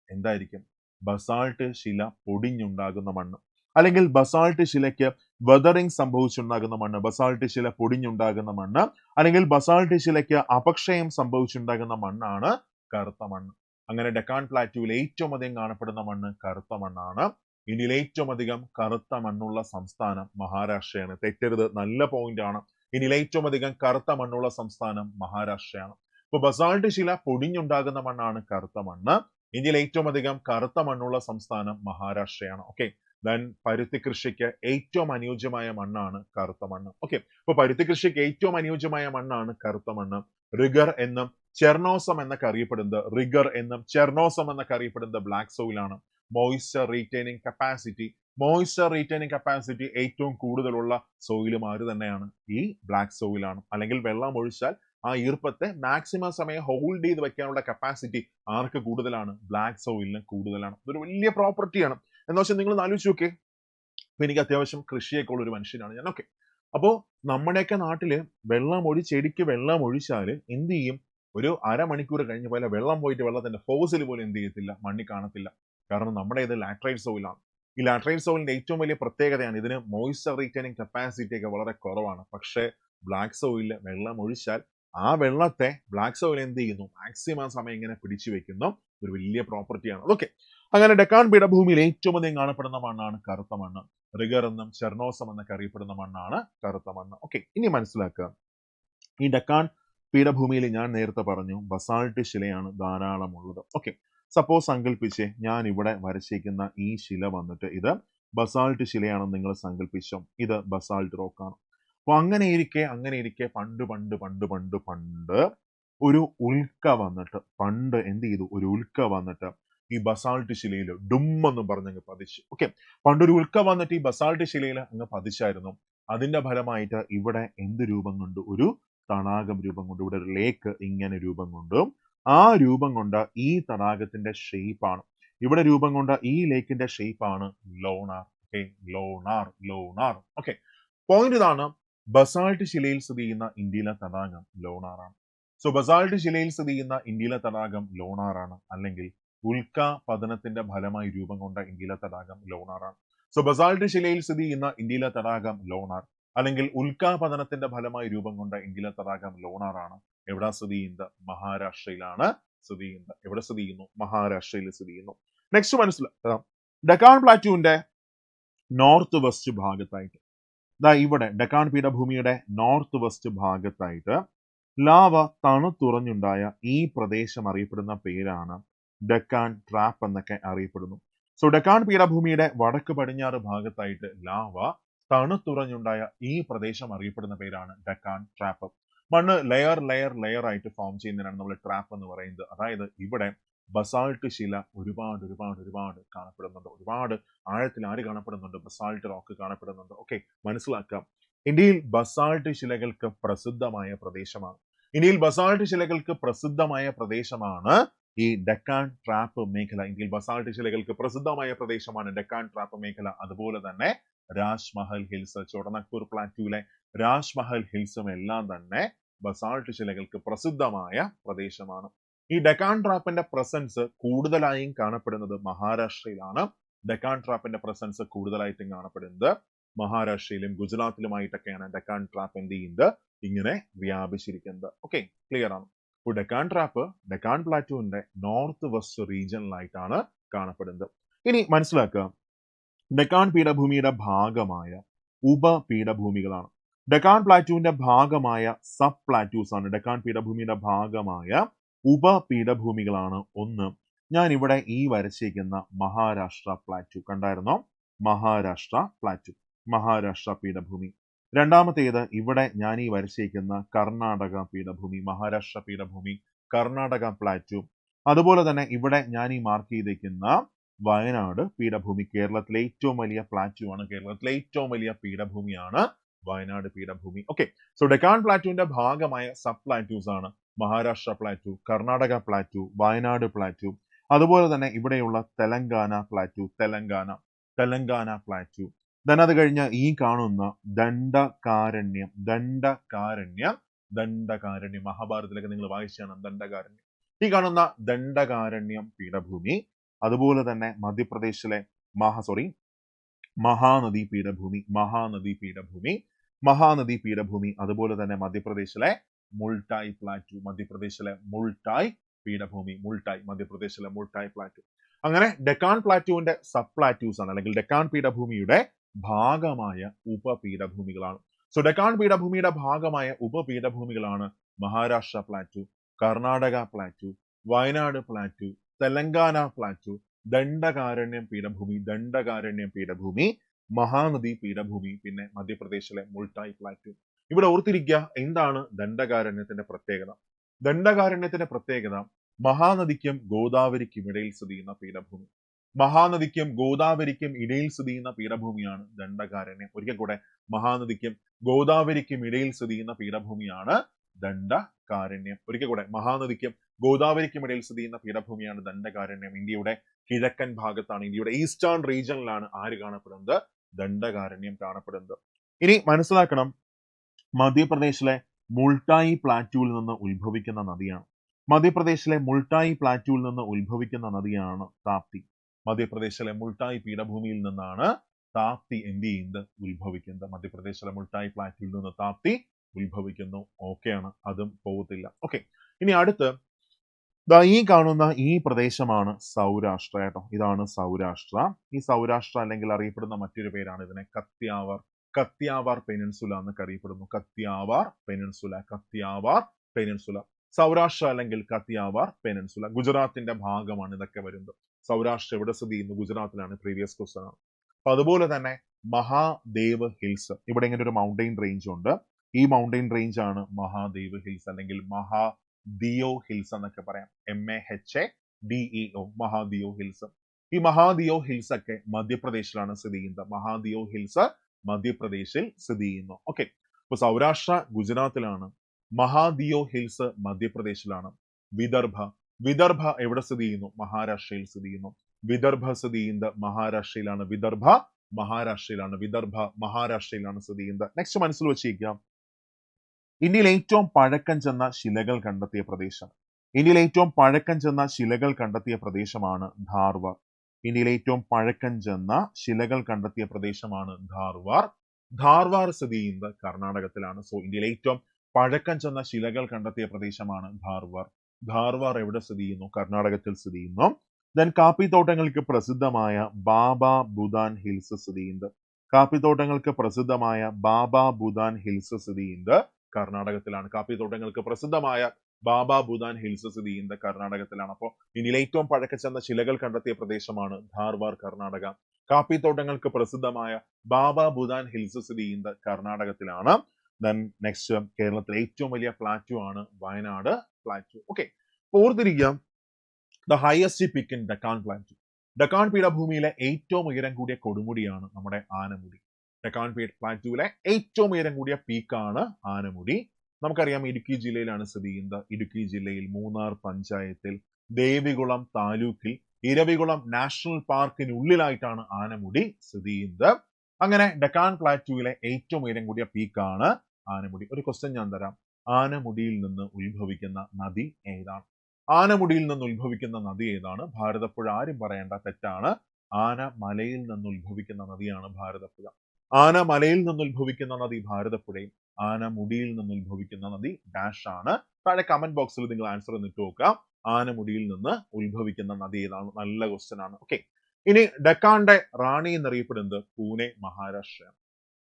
S1: എന്തായിരിക്കും? ബസാൾട്ട് ശില പൊടിഞ്ഞുണ്ടാകുന്ന മണ്ണ്. അല്ലെങ്കിൽ ബസാൾട്ട് ശിലയ്ക്ക് വെതറിംഗ് സംഭവിച്ചുണ്ടാകുന്ന മണ്ണ് ബസാൾട്ട് ശില പൊടിഞ്ഞുണ്ടാകുന്ന മണ്ണ് അല്ലെങ്കിൽ ബസാൾട്ട് ശിലയ്ക്ക് അപക്ഷയം സംഭവിച്ചുണ്ടാകുന്ന മണ്ണാണ് കറുത്ത മണ്ണ്. അങ്ങനെ ഡെക്കാൻ പ്ലാറ്റുവിൽ ഏറ്റവും അധികം കാണപ്പെടുന്ന മണ്ണ് കറുത്ത മണ്ണാണ്. ഇന്ത്യയിൽ ഏറ്റവും അധികം കറുത്ത മണ്ണുള്ള സംസ്ഥാനം മഹാരാഷ്ട്രയാണ്. തെറ്റരുത് നല്ല പോയിന്റ് ആണ്. ഇന്ത്യയിൽ ഏറ്റവും അധികം കറുത്ത മണ്ണുള്ള സംസ്ഥാനം മഹാരാഷ്ട്രയാണ്. ഇപ്പൊ ബസാൾട്ട് ശില പൊടിഞ്ഞുണ്ടാകുന്ന മണ്ണാണ് കറുത്ത മണ്ണ്. ഇന്ത്യയിൽ ഏറ്റവും അധികം കറുത്ത മണ്ണുള്ള സംസ്ഥാനം മഹാരാഷ്ട്രയാണ്. ഓക്കെ ദെൻ പരുത്തി കൃഷിക്ക് ഏറ്റവും അനുയോജ്യമായ മണ്ണാണ് കറുത്ത മണ്ണ്. ഓക്കെ അപ്പൊ പരുത്തി കൃഷിക്ക് ഏറ്റവും അനുയോജ്യമായ മണ്ണാണ് കറുത്ത മണ്ണ്. റിഗർ എന്നും ചെർണോസം എന്നൊക്കെ അറിയപ്പെടുന്നത് റിഗർ എന്നും ചെർണോസം എന്നൊക്കെ അറിയപ്പെടുന്നത് black സോയിലാണ് moisture retaining capacity moisture retaining capacity ഏറ്റവും കൂടുതലുള്ള സോയിലും ആര് തന്നെയാണ് ഈ ബ്ലാക്ക് സോയിലാണ് അല്ലെങ്കിൽ വെള്ളം ഒഴിച്ചാൽ ആ ഈർപ്പത്തെ മാക്സിമം സമയം ഹോൾഡ് ചെയ്ത് വെക്കാനുള്ള കപ്പാസിറ്റി ആർക്ക് കൂടുതലാണ്? ബ്ലാക്ക് സോയിലിന് കൂടുതലാണ്. ഇതൊരു വലിയ പ്രോപ്പർട്ടിയാണ് എന്ന് വെച്ചാൽ നിങ്ങൾ ആലോചിച്ച് നോക്കേ ഇപ്പൊ എനിക്ക് അത്യാവശ്യം കൃഷിയൊക്കെ ഒരു മനുഷ്യനാണ് ഞാൻ. ഓക്കെ അപ്പോ നമ്മുടെയൊക്കെ നാട്ടിൽ വെള്ളം ഒഴി ചെടിക്ക് വെള്ളം ഒഴിച്ചാൽ എന്ത് ചെയ്യും? ഒരു അരമണിക്കൂർ കഴിഞ്ഞ പോലെ വെള്ളം പോയിട്ട് വെള്ളത്തിന്റെ ഫോസിൽ പോലും എന്ത് ചെയ്യത്തില്ല. മണ്ണി കാണത്തില്ല. കാരണം നമ്മുടെ ഇത് ലാട്രൈൻ സോയിലാണ്. ഈ ലാട്രൈൻ സോയിലിന്റെ ഏറ്റവും വലിയ പ്രത്യേകതയാണ് ഇതിന് മോയിസ്ചർ റീറ്റൈനിങ് കപ്പാസിറ്റി ഒക്കെ വളരെ കുറവാണ്. പക്ഷേ ബ്ലാക്ക് സോയിലിൽ വെള്ളം ഒഴിച്ചാൽ ആ വെള്ളത്തെ ബ്ലാക്ക് സോയിൽ എന്ത് ചെയ്യുന്നു? മാക്സിമം സമയം ഇങ്ങനെ പിടിച്ചു വെക്കുന്നു ഒരു വലിയ പ്രോപ്പർട്ടിയാണ് ഓക്കെ അങ്ങനെ ഡെക്കാൻ പീഠഭൂമിയിൽ ഏറ്റവും അധികം കാണപ്പെടുന്ന മണ്ണാണ് കറുത്ത മണ്ണ്. റിഗർ എന്നും ചെർണോസം എന്നൊക്കെ അറിയപ്പെടുന്ന മണ്ണാണ് കറുത്ത മണ്ണ്. ഓക്കെ ഇനി മനസ്സിലാക്കുക. ഈ ഡെക്കാൻ പീഠഭൂമിയിൽ ഞാൻ നേരത്തെ പറഞ്ഞു ബസാൾട്ട് ശിലയാണ് ധാരാളമുള്ളത്. ഓക്കെ സപ്പോസ് സങ്കല്പിച്ച് ഞാൻ ഇവിടെ വരച്ചിരിക്കുന്ന ഈ ശില വന്നിട്ട് ഇത് ബസാൾട്ട് ശിലയാണെന്ന് നിങ്ങൾ സങ്കല്പിച്ചോ ഇത് ബസാൾട്ട് റോക്കാണ്. അപ്പൊ അങ്ങനെ ഇരിക്കെ അങ്ങനെ ഇരിക്കെ പണ്ട് പണ്ട് പണ്ട് പണ്ട് പണ്ട് ഒരു ഉൽക്ക വന്നിട്ട് പണ്ട് എന്ത് ചെയ്തു? ഒരു ഉൽക്ക വന്നിട്ട് ഈ ബസാൾട്ട് ശിലയിൽ പറഞ്ഞ് അങ്ങ് പതിച്ചു. ഓക്കെ പണ്ടൊരു ഉൽക്ക വന്നിട്ട് ഈ ബസാൾട്ട് ശിലയിൽ അങ്ങ് പതിച്ചായിരുന്നു. അതിന്റെ ഫലമായിട്ട് ഇവിടെ എന്ത് രൂപം കൊണ്ട്? ഒരു തടാകം രൂപം കൊണ്ട് ഇവിടെ ഒരു ലേക്ക് ഇങ്ങനെ രൂപം കൊണ്ട് ആ രൂപം കൊണ്ട് ഈ തടാകത്തിന്റെ ഷേപ്പാണ് ഇവിടെ രൂപം കൊണ്ട ഈ ലേക്കിന്റെ ഷേപ്പാണ് Lonar okay Lonar Lonar okay point ഇതാണ്. ബസാൾട്ട് ശിലയിൽ സ്ഥിതി ചെയ്യുന്ന ഇന്ത്യയിലെ തടാകം ലോണാറാണ് സോ ബസാൾട്ട് ശിലയിൽ സ്ഥിതി ചെയ്യുന്ന ഇന്ത്യയിലെ തടാകം ലോണാറാണ് അല്ലെങ്കിൽ ഉൽക്ക പതനത്തിന്റെ ഫലമായി രൂപം കൊണ്ട ഇന്ത്യയിലെ തടാകം ലോണാറാണ് സോ ബസാൾട്ട് ശിലയിൽ സ്ഥിതി ചെയ്യുന്ന ഇന്ത്യയിലെ തടാകം ലോണാർ അല്ലെങ്കിൽ ഉൽക്ക പതനത്തിന്റെ ഫലമായി രൂപം കൊണ്ട ഇന്ത്യയിലെ തടാകം ലോണാറാണ് എവിടെ സ്ഥിതി ചെയ്യുന്നത്? മഹാരാഷ്ട്രയിലാണ് സ്ഥിതി ചെയ്യുന്നത്. എവിടെ സ്ഥിതി ചെയ്യുന്നു? മഹാരാഷ്ട്രയിൽ സ്ഥിതി ചെയ്യുന്നു. നെക്സ്റ്റ് മനസ്സിലാക്കാം. ഡെക്കാൻ പ്ലാറ്റ്യൂവിന്റെ നോർത്ത് വെസ്റ്റ് ഭാഗത്തായിട്ട് ദാ ഇവിടെ ഡെക്കാൻ പീഠഭൂമിയുടെ നോർത്ത് വെസ്റ്റ് ഭാഗത്തായിട്ട് ലാവ തണുത്തുറഞ്ഞുണ്ടായ ഈ പ്രദേശം അറിയപ്പെടുന്ന പേരാണ് ഡെക്കാൻ ട്രാപ്പ് എന്നൊക്കെ അറിയപ്പെടുന്നു. സോ ഡക്കാൻ പീഠഭൂമിയുടെ വടക്ക് പടിഞ്ഞാറ് ഭാഗത്തായിട്ട് ലാവ തണുത്തുറഞ്ഞുണ്ടായ ഈ പ്രദേശം അറിയപ്പെടുന്ന പേരാണ് ഡക്കാൻ ട്രാപ്പ്. മണ്ണ് ലെയർ ലെയർ ലെയർ ആയിട്ട് ഫോം ചെയ്യുന്നതിനാണ് നമ്മൾ ട്രാപ്പ് എന്ന് പറയുന്നത്. അതായത് ഇവിടെ ബസാൾട്ട് ശില ഒരുപാട് ഒരുപാട് ഒരുപാട് കാണപ്പെടുന്നുണ്ട്. ഒരുപാട് ആഴത്തിൽ ആര് കാണപ്പെടുന്നുണ്ട്? ബസാൾട്ട് റോക്ക് കാണപ്പെടുന്നുണ്ട്. ഓക്കെ മനസ്സിലാക്കാം. ഇന്ത്യയിൽ ബസാൾട്ട് ശിലകൾക്ക് പ്രസിദ്ധമായ പ്രദേശമാണ്. ഇന്ത്യയിൽ ബസാൾട്ട് ശിലകൾക്ക് പ്രസിദ്ധമായ പ്രദേശമാണ് ഈ ഡെക്കാൻ ട്രാപ്പ് മേഖല ഇന്ത്യയിൽ ബസാൾട്ട് ശിലകൾക്ക് പ്രസിദ്ധമായ പ്രദേശമാണ് ഡെക്കാൻ ട്രാപ്പ് മേഖല. അതുപോലെ തന്നെ രാജ്മഹൽ ഹിൽസ് ചോടനാഗ്പൂർ പ്ലാറ്റുവിലെ രാജ്മഹൽ ഹിൽസും എല്ലാം തന്നെ ബസാൾട്ട് ശിലകൾക്ക് പ്രസിദ്ധമായ പ്രദേശമാണ്. ഈ ഡെക്കാൻ ട്രാപ്പിന്റെ പ്രസൻസ് കൂടുതലായും കാണപ്പെടുന്നത് മഹാരാഷ്ട്രയിലാണ്. ഡെക്കാൻ ട്രാപ്പിന്റെ പ്രസൻസ് കൂടുതലായിട്ടും കാണപ്പെടുന്നത് മഹാരാഷ്ട്രയിലും ഗുജറാത്തിലുമായിട്ടൊക്കെയാണ് ഡെക്കാൻ ട്രാപ്പ് എന്ത് ചെയ്യുന്നത്? ഇങ്ങനെ വ്യാപിച്ചിരിക്കുന്നത്. ഓക്കെ ക്ലിയർ ആണ്? ഇപ്പോൾ ഡെക്കാൻ ട്രാപ്പ് ഡെക്കാൻ പ്ലാറ്റൂവിന്റെ നോർത്ത് വെസ്റ്റ് റീജിയനിലായിട്ടാണ് കാണപ്പെടുന്നത്. ഇനി മനസ്സിലാക്കുക ഡെക്കാൻ പീഠഭൂമിയുടെ ഭാഗമായ ഉപപീഠഭൂമികളാണ് ഡെക്കാൻ പ്ലാറ്റൂവിന്റെ ഭാഗമായ സബ് പ്ലാറ്റൂസ് ആണ്. ഡെക്കാൻ പീഠഭൂമിയുടെ ഭാഗമായ ഉപപീഠഭൂമികളാണ് ഒന്ന്. ഞാൻ ഇവിടെ ഈ വരച്ചേക്കുന്ന മഹാരാഷ്ട്ര പ്ലാറ്റു കണ്ടായിരുന്നോ? മഹാരാഷ്ട്ര പ്ലാറ്റു മഹാരാഷ്ട്ര പീഠഭൂമി. രണ്ടാമത്തേത് ഇവിടെ ഞാൻ ഈ വരച്ചിരിക്കുന്ന കർണാടക പീഠഭൂമി മഹാരാഷ്ട്ര പീഠഭൂമി കർണാടക പ്ലാറ്റു. അതുപോലെ തന്നെ ഇവിടെ ഞാൻ ഈ മാർക്ക് ചെയ്തിരിക്കുന്ന വയനാട് പീഠഭൂമി കേരളത്തിലെ ഏറ്റവും വലിയ പ്ലാറ്റു ആണ്. കേരളത്തിലെ ഏറ്റവും വലിയ പീഠഭൂമിയാണ് വയനാട് പീഠഭൂമി. ഓക്കെ സോ ഡെക്കാൻ പ്ലാറ്റുവിന്റെ ഭാഗമായ സബ് പ്ലാറ്റൂസ് ആണ് മഹാരാഷ്ട്ര പ്ലാറ്റു കർണാടക പ്ലാറ്റു വയനാട് പ്ലാറ്റു. അതുപോലെ തന്നെ ഇവിടെയുള്ള Telangana plateau Telangana Telangana plateau. Then അത് കഴിഞ്ഞ് ഈ കാണുന്ന ദണ്ഡകാരണ്യം ദണ്ഡകാരണ്യം ദണ്ഡകാരണ്യം. മഹാഭാരതത്തിലൊക്കെ നിങ്ങൾ വായിച്ചാണ് ദണ്ഡകാരണ്യം. ഈ കാണുന്ന ദണ്ഡകാരണ്യം പീഠഭൂമി അതുപോലെ തന്നെ മധ്യപ്രദേശിലെ മഹാ സോറി മഹാനദി പീഠഭൂമി മഹാനദി പീഠഭൂമി മഹാനദി പീഠഭൂമി അതുപോലെ തന്നെ മധ്യപ്രദേശിലെ മുൾട്ടായ് പ്ലാറ്റു മധ്യപ്രദേശിലെ മുൾട്ടായ് പീഠഭൂമി മുൾട്ടായ് മധ്യപ്രദേശിലെ മുൾട്ടായ് പ്ലാറ്റു. അങ്ങനെ ഡെക്കാൻ പ്ലാറ്റുവിന്റെ സബ് പ്ലാറ്റൂസ് ആണ് അല്ലെങ്കിൽ ഡെക്കാൻ പീഠഭൂമിയുടെ ഭാഗമായ ഉപപീഠഭൂമികളാണ്. സോ ഡെക്കാൻ പീഠഭൂമിയുടെ ഭാഗമായ ഉപപീഠഭൂമികളാണ് മഹാരാഷ്ട്ര പ്ലാറ്റു കർണാടക പ്ലാറ്റു വയനാട് പ്ലാറ്റു തെലങ്കാന പ്ലാറ്റു ദണ്ഡകാരണ്യം പീഠഭൂമി ദണ്ഡകാരണ്യം പീഠഭൂമി മഹാനദി പീഠഭൂമി പിന്നെ മധ്യപ്രദേശിലെ മുൾട്ടായി പ്ലാറ്റു ഇവിടെ ഓർത്തിരിക്കുക എന്താണ് ദണ്ഡകാരണ്യത്തിന്റെ പ്രത്യേകത. ദണ്ഡകാരണ്യത്തിന്റെ പ്രത്യേകത മഹാനദിക്കും ഗോദാവരിക്കും ഇടയിൽ സ്ഥിതി ചെയ്യുന്ന പീഠഭൂമി. മഹാനദിക്കും ഗോദാവരിക്കും ഇടയിൽ സ്ഥിതി ചെയ്യുന്ന പീഠഭൂമിയാണ് ദണ്ഡകാരണ്യം. ഒരിക്കൽ കൂടെ മഹാനദിക്കും ഗോദാവരിക്കും ഇടയിൽ സ്ഥിതി ചെയ്യുന്ന പീഠഭൂമിയാണ് ദണ്ഡകാരണ്യം. ഒരിക്കൽ കൂടെ മഹാനദിക്കും ഗോദാവരിക്കും ഇടയിൽ സ്ഥിതി ചെയ്യുന്ന പീഠഭൂമിയാണ് ദണ്ഡകാരണ്യം. ഇന്ത്യയുടെ കിഴക്കൻ ഭാഗത്താണ് ഇന്ത്യയുടെ ഈസ്റ്റേൺ റീജിയനിലാണ് ആര് കാണപ്പെടുന്നത്? ദണ്ഡകാരണ്യം കാണപ്പെടുന്നത്. ഇനി മനസ്സിലാക്കണം മധ്യപ്രദേശിലെ മുൾട്ടായി പ്ലാറ്റൂവിൽ നിന്ന് ഉത്ഭവിക്കുന്ന നദിയാണ്. മധ്യപ്രദേശിലെ മുൾട്ടായി പ്ലാറ്റൂവിൽ നിന്ന് ഉത്ഭവിക്കുന്ന നദിയാണ് താപ്തി. മധ്യപ്രദേശിലെ മുൾട്ടായി പീഠഭൂമിയിൽ നിന്നാണ് താപ്തി എന്ത് ചെയ്യുന്നത്? ഉത്ഭവിക്കുന്നത്. മധ്യപ്രദേശിലെ മുൾട്ടായി ഫ്ലാറ്റിൽ നിന്ന് താപ്തി ഉത്ഭവിക്കുന്നു. ഓക്കെയാണ് അതും പോകത്തില്ല. ഓക്കെ ഇനി അടുത്ത് ദാ ഈ കാണുന്ന ഈ പ്രദേശമാണ് സൗരാഷ്ട്ര കേട്ടോ. ഇതാണ് സൗരാഷ്ട്ര. ഈ സൗരാഷ്ട്ര അല്ലെങ്കിൽ അറിയപ്പെടുന്ന മറ്റൊരു പേരാണ് ഇതിനെ കത്യാവർ. കത്യാവാർ പെനിൻസുല എന്നൊക്കെ അറിയപ്പെടുന്നു. കത്യാവാർ പെനിൻസുല. കത്യാവാർ പെനിൻസുല. സൗരാഷ്ട്ര അല്ലെങ്കിൽ കത്യാവാർ പെനിൻസുല. ഗുജറാത്തിന്റെ ഭാഗമാണ് ഇതൊക്കെ വരുന്നത്. സൗരാഷ്ട്ര എവിടെ സ്ഥിതി ചെയ്യുന്നു? ഗുജറാത്തിലാണ് പ്രീവിയസ് ക്വസ്റ്റൻ ആണ് അപ്പൊ അതുപോലെ തന്നെ മഹാദേവ് ഹിൽസ്. ഇവിടെ ഇങ്ങനെ ഒരു മൗണ്ടെയിൻ റേഞ്ച് ഉണ്ട്. ഈ മൗണ്ടെയിൻ റേഞ്ച് ആണ് മഹാദേവ് ഹിൽസ് അല്ലെങ്കിൽ മഹാ ദിയോ ഹിൽസ് എന്നൊക്കെ പറയാം. M A H A D E O Mahadeo hills. ഈ മഹാദിയോ ഹിൽസ് ഒക്കെ മധ്യപ്രദേശിലാണ് സ്ഥിതി ചെയ്യുന്നത്. മഹാദിയോ ഹിൽസ് മധ്യപ്രദേശിൽ സ്ഥിതി ചെയ്യുന്നു. ഓക്കെ അപ്പൊ സൗരാഷ്ട്ര ഗുജറാത്തിലാണ്. മഹാദിയോ ഹിൽസ് മധ്യപ്രദേശിലാണ്. വിദർഭ വിദർഭ എവിടെ സ്ഥിതി ചെയ്യുന്നു? മഹാരാഷ്ട്രയിൽ സ്ഥിതി ചെയ്യുന്നു. വിദർഭ സ്ഥിതി ചെയ്യുന്നത് മഹാരാഷ്ട്രയിലാണ്. വിദർഭ മഹാരാഷ്ട്രയിലാണ്. വിദർഭ മഹാരാഷ്ട്രയിലാണ് സ്ഥിതി ചെയ്യുന്നത്. നെക്സ്റ്റ് മനസ്സിൽ വെച്ചിരിക്കാം. ഇന്ത്യയിൽ ഏറ്റവും പഴക്കം ചെന്ന ശിലകൾ കണ്ടെത്തിയ പ്രദേശം. ഇന്ത്യയിൽ ഏറ്റവും പഴക്കം ചെന്ന ശിലകൾ കണ്ടെത്തിയ പ്രദേശമാണ് ധാർവാർ. ഇന്ത്യയിൽ ഏറ്റവും പഴക്കം ചെന്ന ശിലകൾ കണ്ടെത്തിയ പ്രദേശമാണ് ധാർവാർ. ധാർവാർ സ്ഥിതി ചെയ്യുന്നത് കർണാടകത്തിലാണ്. സോ ഇന്ത്യയിൽ ഏറ്റവും പഴക്കം ചെന്ന ശിലകൾ കണ്ടെത്തിയ പ്രദേശമാണ് ധാർവാർ. ധാർവാർ എവിടെ സ്ഥിതി ചെയ്യുന്നു? കർണാടകത്തിൽ സ്ഥിതി ചെയ്യുന്നു. ദെൻ കാപ്പിത്തോട്ടങ്ങൾക്ക് പ്രസിദ്ധമായ ബാബ ബുദാൻ ഹിൽസ് സ്ഥിതി ചെയ്യുന്നത് കാപ്പിത്തോട്ടങ്ങൾക്ക് പ്രസിദ്ധമായ ബാബ ബുദാൻ ഹിൽസ് സ്ഥിതി ചെയ്യുന്നത് കർണാടകത്തിലാണ്. കാപ്പിത്തോട്ടങ്ങൾക്ക് പ്രസിദ്ധമായ ബാബ ബുദാൻ ഹിൽസ് സ്ഥിതി ചെയ്യുന്നത് കർണാടകത്തിലാണ്. അപ്പോൾ ഇന്ത്യയിലെ ഏറ്റവും പഴക്കച്ചെന്ന ശിലകൾ കണ്ടെത്തിയ പ്രദേശമാണ് ധാർവാർ കർണാടക. കാപ്പിത്തോട്ടങ്ങൾക്ക് പ്രസിദ്ധമായ ബാബ ബുദാൻ ഹിൽസ് സ്ഥിതി ചെയ്യുന്നത് കർണാടകത്തിലാണ്. ദെൻ നെക്സ്റ്റ് കേരളത്തിലെ ഏറ്റവും വലിയ പ്ലാറ്റു ആണ് Wayanad. Plateau okay ഓർത്തിരിക്കാം the highest peak in Deccan plateau Deccan പീഠഭൂമിയിലെ ഏറ്റവും ഉയരം കൂടിയ കൊടുമുടിയാണ് നമ്മുടെ ആനമുടി. ഡക്കാൻ പീഠ പ്ലാറ്റുവിലെ ഏറ്റവും ഉയരം കൂടിയ പീക്കാണ് ആനമുടി. നമുക്കറിയാം ഇടുക്കി ജില്ലയിലാണ് സ്ഥിതി ചെയ്യുന്നത്. ഇടുക്കി ജില്ലയിൽ മൂന്നാർ പഞ്ചായത്തിൽ ദേവികുളം താലൂക്കിൽ ഇരവികുളം നാഷണൽ പാർക്കിനുള്ളിലായിട്ടാണ് ആനമുടി സ്ഥിതി ചെയ്യുന്നത്. അങ്ങനെ ഡക്കാൻ പ്ലാറ്റുവിലെ ഏറ്റവും ഉയരം കൂടിയ പീക്കാണ് ആനമുടി. ഒരു ക്വസ്റ്റ്യൻ ഞാൻ തരാം. ആനമുടിയിൽ നിന്ന് ഉത്ഭവിക്കുന്ന നദി ഏതാണ്? ആനമുടിയിൽ നിന്ന് ഉത്ഭവിക്കുന്ന നദി ഏതാണ്? ഭാരതപ്പുഴ ആരും പറയേണ്ട തെറ്റാണ്. ആന മലയിൽ നിന്ന് ഉത്ഭവിക്കുന്ന നദിയാണ് ഭാരതപ്പുഴ. ആന മലയിൽ നിന്ന് ഉത്ഭവിക്കുന്ന നദി ഭാരതപ്പുഴയും ആന മുടിയിൽ നിന്ന് ഉത്ഭവിക്കുന്ന നദി ഡാഷ് ആണ്. താഴെ കമന്റ് ബോക്സിൽ നിങ്ങൾ ആൻസർ എന്നിട്ട് നോക്കാം. ആനമുടിയിൽ നിന്ന് ഉത്ഭവിക്കുന്ന നദി ഏതാണ്? നല്ല ക്വസ്റ്റ്യൻ ആണ്. ഓക്കെ ഇനി ഡെക്കാന്റെ റാണി എന്നറിയപ്പെടുന്നത് പൂനെ മഹാരാഷ്ട്ര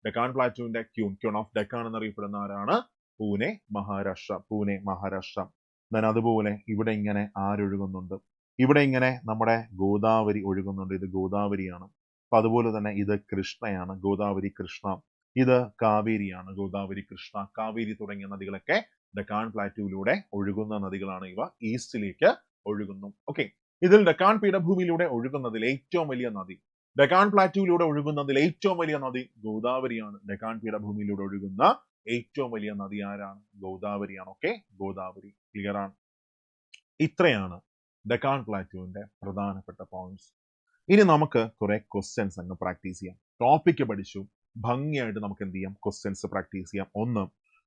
S1: ഡെക്കാൻ പ്ലാറ്റൂവിന്റെ ക്യൂൺ ക്യൂൺ ഓഫ് ഡെക്കാൻ എന്നറിയപ്പെടുന്ന ആരാണ്? പൂനെ മഹാരാഷ്ട്ര പൂനെ മഹാരാഷ്ട്ര. ദൻ അതുപോലെ ഇവിടെ ഇങ്ങനെ ആരൊഴുകുന്നുണ്ട്? ഇവിടെ ഇങ്ങനെ നമ്മുടെ ഗോദാവരി ഒഴുകുന്നുണ്ട്. ഇത് ഗോദാവരിയാണ്. അപ്പൊ അതുപോലെ തന്നെ ഇത് കൃഷ്ണയാണ്. ഗോദാവരി കൃഷ്ണ. ഇത് കാവേരിയാണ്. ഗോദാവരി കൃഷ്ണ. കാവേരി തുടങ്ങിയ നദികളൊക്കെ ഡക്കാൻ പ്ലാറ്റുവിലൂടെ ഒഴുകുന്ന നദികളാണ് ഇവ. ഈസ്റ്റിലേക്ക് ഒഴുകുന്നു. ഓക്കെ. ഇതിൽ ഡക്കാൻ പീഠഭൂമിയിലൂടെ ഒഴുകുന്നതിൽ ഏറ്റവും വലിയ നദി. ഡക്കാൻ പ്ലാറ്റുവിലൂടെ ഒഴുകുന്നതിൽ ഏറ്റവും വലിയ നദി ഗോദാവരിയാണ്. ഡക്കാൻ പീഠഭൂമിയിലൂടെ ഒഴുകുന്ന ഏറ്റവും വലിയ നദി ആരാണ് ഗോദാവരിയാണ്. ഓക്കെ ഗോദാവരി ക്ലിയർ ആണ്. ഇത്രയാണ് ഡെക്കാൻ പ്ലാറ്റുവിന്റെ പ്രധാനപ്പെട്ട പോയിന്റ്സ് ഇനി നമുക്ക് കുറെ ക്വസ്റ്റ്യൻസ് അങ്ങ് പ്രാക്ടീസ് ചെയ്യാം. ടോപ്പിക്ക് പഠിച്ചു. ഭംഗിയായിട്ട് നമുക്ക് എന്ത് ചെയ്യാം? ക്വസ്റ്റ്യൻസ് പ്രാക്ടീസ് ചെയ്യാം. ഒന്ന്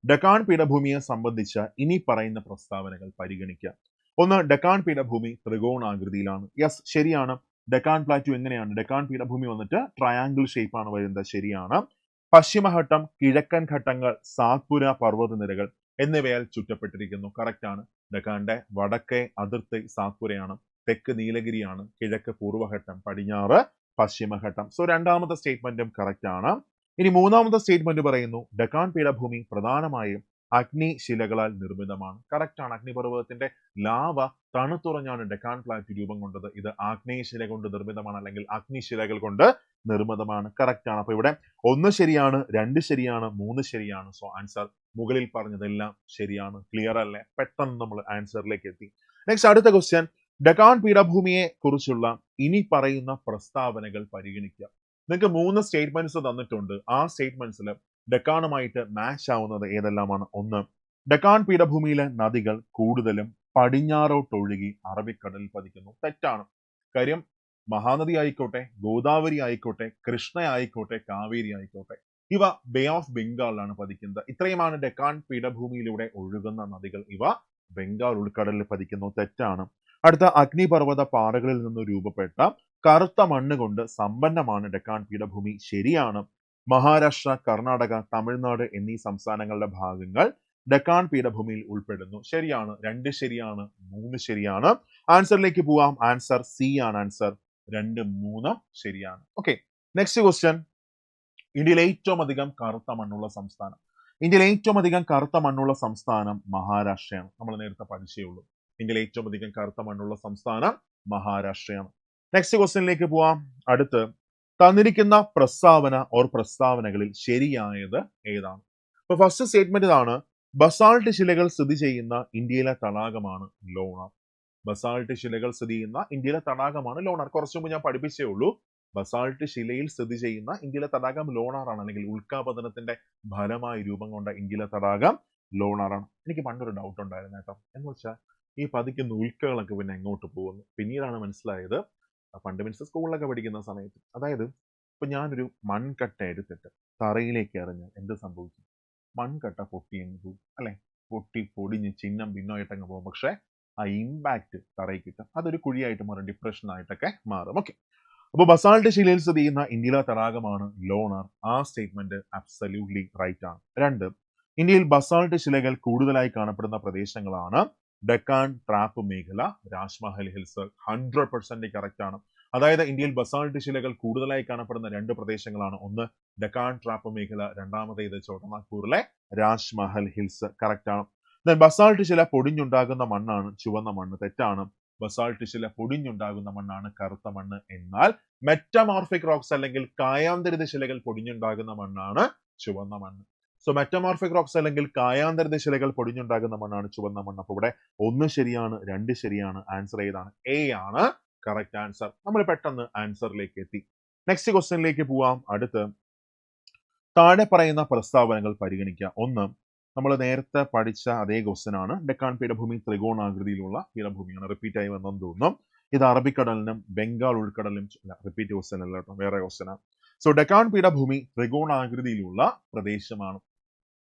S1: ഡെക്കാൻ പീഠഭൂമിയെ സംബന്ധിച്ച ഇനി പറയുന്ന പ്രസ്താവനകൾ പരിഗണിക്കുക ഒന്ന് ഡെക്കാൻ പീഠഭൂമി ത്രികോണാകൃതിയിലാണ്. യെസ് ശരിയാണ്. ഡെക്കാൻ പ്ലാറ്റു എങ്ങനെയാണ്? ഡെക്കാൻ പീഠഭൂമി വന്നിട്ട് ട്രയാങ്കിൾ ഷേപ്പ് ആണ് വരുന്നത്. ശരിയാണ്. പശ്ചിമഘട്ടം കിഴക്കൻ ഘട്ടങ്ങൾ സാത്പുര പർവതനിരകൾ എന്നിവയാൽ ചുറ്റപ്പെട്ടിരിക്കുന്നു. കറക്റ്റ് ആണ്. ഡക്കാന്റെ വടക്കേ അതിർത്തി സാത്പുരയാണ് തെക്ക് നീലഗിരിയാണ് കിഴക്ക് പൂർവഘട്ടം പടിഞ്ഞാറ് പശ്ചിമഘട്ടം. സോ രണ്ടാമത്തെ സ്റ്റേറ്റ്മെന്റും കറക്റ്റ് ആണ്. ഇനി മൂന്നാമത്തെ സ്റ്റേറ്റ്മെന്റ് പറയുന്നു ഡക്കാൻ പീഠഭൂമി പ്രധാനമായും അഗ്നി ശിലകളാൽ നിർമ്മിതമാണ്. കറക്റ്റ് ആണ്. അഗ്നിപർവതത്തിന്റെ ലാവ തണുത്തുറഞ്ഞാണ് ഡെക്കാൻ പ്ലാറ്റ് രൂപം കൊണ്ടത്. ഇത് ആഗ്നേയശില കൊണ്ട് നിർമ്മിതമാണ് അല്ലെങ്കിൽ അഗ്നിശിലകൾ കൊണ്ട് നിർമ്മിതമാണ്. കറക്റ്റ് ആണ്. അപ്പൊ ഇവിടെ ഒന്ന് ശരിയാണ് രണ്ട് ശരിയാണ് മൂന്ന് ശരിയാണ്. സോ ആൻസർ മുകളിൽ പറഞ്ഞതെല്ലാം ശരിയാണ്. ക്ലിയർ അല്ലേ? പെട്ടെന്ന് നമ്മൾ ആൻസറിലേക്ക് എത്തി. നെക്സ്റ്റ് അടുത്ത ക്വസ്റ്റ്യൻ ഡെക്കാൻ പീഠഭൂമിയെ കുറിച്ചുള്ള ഇനി പറയുന്ന പ്രസ്താവനകൾ പരിഗണിക്കുക. നിങ്ങൾക്ക് മൂന്ന് സ്റ്റേറ്റ്മെന്റ്സ് തന്നിട്ടുണ്ട്. ആ സ്റ്റേറ്റ്മെന്റ്സിൽ ഡെക്കാണുമായിട്ട് മാച്ച് ആവുന്നത് ഏതെല്ലാമാണ്? ഒന്ന് ഡെക്കാൻ പീഠഭൂമിയിലെ നദികൾ കൂടുതലും പടിഞ്ഞാറോട്ടൊഴുകി അറബിക്കടലിൽ പതിക്കുന്നു. തെറ്റാണ്. കാര്യം മഹാനദി ആയിക്കോട്ടെ ഗോദാവരി ആയിക്കോട്ടെ കൃഷ്ണ ആയിക്കോട്ടെ കാവേരി ആയിക്കോട്ടെ ഇവ ബേ ഓഫ് ബംഗാളിലാണ് പതിക്കുന്നത്. ഇത്രയുമാണ് ഡെക്കാൻ പീഠഭൂമിയിലൂടെ ഒഴുകുന്ന നദികൾ. ഇവ ബംഗാൾ ഉൾക്കടലിൽ പതിക്കുന്നു. തെറ്റാണ്. അടുത്ത അഗ്നിപർവത പാറകളിൽ നിന്ന് രൂപപ്പെട്ട കറുത്ത മണ്ണ് കൊണ്ട് സമ്പന്നമാണ് ഡെക്കാൻ പീഠഭൂമി. ശരിയാണ്. മഹാരാഷ്ട്ര കർണാടക തമിഴ്നാട് എന്നീ സംസ്ഥാനങ്ങളുടെ ഭാഗങ്ങൾ ഡെക്കാൻ പീഠഭൂമിയിൽ ഉൾപ്പെടുന്നു. ശരിയാണ്. രണ്ട് ശരിയാണ്. മൂന്ന് ശരിയാണ്. ആൻസറിലേക്ക് പോവാം. ആൻസർ സി ആണ്. ആൻസർ രണ്ട് മൂന്ന് ശരിയാണ്. ഓക്കെ നെക്സ്റ്റ് ക്വസ്റ്റ്യൻ ഇന്ത്യയിൽ ഏറ്റവും അധികം കറുത്ത മണ്ണുള്ള സംസ്ഥാനം. ഇന്ത്യയിൽ ഏറ്റവും അധികം കറുത്ത മണ്ണുള്ള സംസ്ഥാനം മഹാരാഷ്ട്രയാണ്. നമ്മൾ നേരത്തെ പഠിച്ചേ ഉള്ളൂ. ഇന്ത്യയിൽ ഏറ്റവും അധികം കറുത്ത മണ്ണുള്ള സംസ്ഥാനം മഹാരാഷ്ട്രയാണ്. നെക്സ്റ്റ് ക്വസ്റ്റ്യനിലേക്ക് പോവാം. അടുത്ത് തന്നിരിക്കുന്ന പ്രസ്താവന ഓർ പ്രസ്താവനകളിൽ ശരിയായത് ഏതാണ്? അപ്പൊ ഫസ്റ്റ് സ്റ്റേറ്റ്മെന്റ് ഇതാണ് ബസാൾട്ട് ശിലകൾ സ്ഥിതി ചെയ്യുന്ന ഇന്ത്യയിലെ തടാകമാണ് ലോണാർ. ബസാൾട്ട് ശിലകൾ സ്ഥിതി ചെയ്യുന്ന ഇന്ത്യയിലെ തടാകമാണ് ലോണർ. കുറച്ചു മുമ്പ് ഞാൻ പഠിപ്പിച്ചേ ഉള്ളൂ ബസാൾട്ട് ശിലയിൽ സ്ഥിതി ചെയ്യുന്ന ഇന്ത്യയിലെ തടാകം ലോണാറാണ് അല്ലെങ്കിൽ ഉൽക്കാപതനത്തിന്റെ ഫലമായി രൂപം കൊണ്ട ഇന്ത്യയിലെ തടാകം ലോണാറാണ് എനിക്ക് പണ്ടൊരു ഡൗട്ട് ഉണ്ടായിരുന്നു കേട്ടോ. എന്ന് വെച്ചാൽ ഈ പതിക്കുന്ന ഉൽക്കകളൊക്കെ പിന്നെ എങ്ങോട്ട് പോകുന്നു? പിന്നീടാണ് മനസ്സിലായത് പണ്ട് മീൻസ് സ്കൂളിലൊക്കെ പഠിക്കുന്ന സമയത്ത്. അതായത് ഇപ്പൊ ഞാനൊരു മൺകട്ട എടുത്തിട്ട് തറയിലേക്ക് എറിഞ്ഞാൽ എന്ത് സംഭവിക്കും? മൺകട്ട പൊട്ടി അങ്ങ് പോകും അല്ലെ? പൊട്ടി പൊടിഞ്ഞ് ചിഹ്നം ഭിന്നമായിട്ടങ്ങ് പോകും. പക്ഷേ ആ ഇമ്പാക്ട് തറയിൽ കിട്ടും. അതൊരു കുഴിയായിട്ട് മാറും ഡിപ്രഷൻ ആയിട്ടൊക്കെ മാറും. ഓക്കെ അപ്പോൾ ബസാൾട്ട് ശിലയിൽ സ്ഥിതി ചെയ്യുന്ന ഇന്ത്യയിലെ തടാകമാണ് ലോണർ. ആ സ്റ്റേറ്റ്മെന്റ് അബ്സല്യൂട്ട്ലി റൈറ്റ് ആണ്. രണ്ട് ഇന്ത്യയിൽ ബസാൾട്ട് ശിലകൾ കൂടുതലായി കാണപ്പെടുന്ന പ്രദേശങ്ങളാണ് ഡെക്കാൻ ട്രാപ്പ് മേഖല Rajmahal hills hundred percent correct ആണ്. അതായത് ഇന്ത്യയിൽ ബസാൾട്ട് ശിലകൾ കൂടുതലായി കാണപ്പെടുന്ന രണ്ട് പ്രദേശങ്ങളാണ്. ഒന്ന് ഡെക്കാൻ ട്രാപ്പ് മേഖല രണ്ടാമത്തേത് ചോട്ടനാഗ്പൂരിലെ രാജ്മഹൽ ഹിൽസ് കറക്റ്റ് ആണ്. ദെൻ ബസാൾട്ട് ശില പൊടിഞ്ഞുണ്ടാകുന്ന മണ്ണാണ് ചുവന്ന മണ്ണ്. തെറ്റാണ്. ബസാൾട്ട് ശില പൊടിഞ്ഞുണ്ടാകുന്ന മണ്ണാണ് കറുത്ത മണ്ണ്. എന്നാൽ മെറ്റമോർഫിക് റോക്സ് അല്ലെങ്കിൽ കായാന്തരിത ശിലകൾ പൊടിഞ്ഞുണ്ടാകുന്ന മണ്ണാണ് ചുവന്ന മണ്ണ്. സോ മെറ്റമോർഫിക് റോക്സ് അല്ലെങ്കിൽ കായാന്തര ശിലകൾ പൊടിഞ്ഞുണ്ടാകുന്ന മണ്ണാണ് ചുവന്ന മണ്ണ്. അപ്പൊ ഇവിടെ ഒന്ന് ശരിയാണ് രണ്ട് ശരിയാണ് ആൻസർ ഏതാണ്? എ ആണ്. കറക്റ്റ് ആൻസർ നമ്മൾ പെട്ടെന്ന് ആൻസറിലേക്ക് എത്തി. നെക്സ്റ്റ് ക്വസ്റ്റ്യനിലേക്ക് പോവാം. അടുത്ത് താഴെ പറയുന്ന പ്രസ്താവനകൾ പരിഗണിക്കുക. ഒന്ന് നമ്മൾ നേരത്തെ പഠിച്ച അതേ ക്വസ്റ്റ്യൻ ആണ്. ഡെക്കാൻ പീഠഭൂമി ത്രികോണാകൃതിയിലുള്ള പീഠഭൂമിയാണ്. റിപ്പീറ്റ് ആയി വന്നെന്ന് തോന്നുന്നു. ഇത് അറബിക്കടലിനും ബംഗാൾ ഉൾക്കടലിനും റിപ്പീറ്റ് ക്വസ്റ്റ്യൻ അല്ല കേട്ടോ വേറെ ക്വസ്റ്റ്യൻ ആണ് സോ ഡെക്കാൻ പീഠഭൂമി ത്രികോണാകൃതിയിലുള്ള പ്രദേശമാണ്.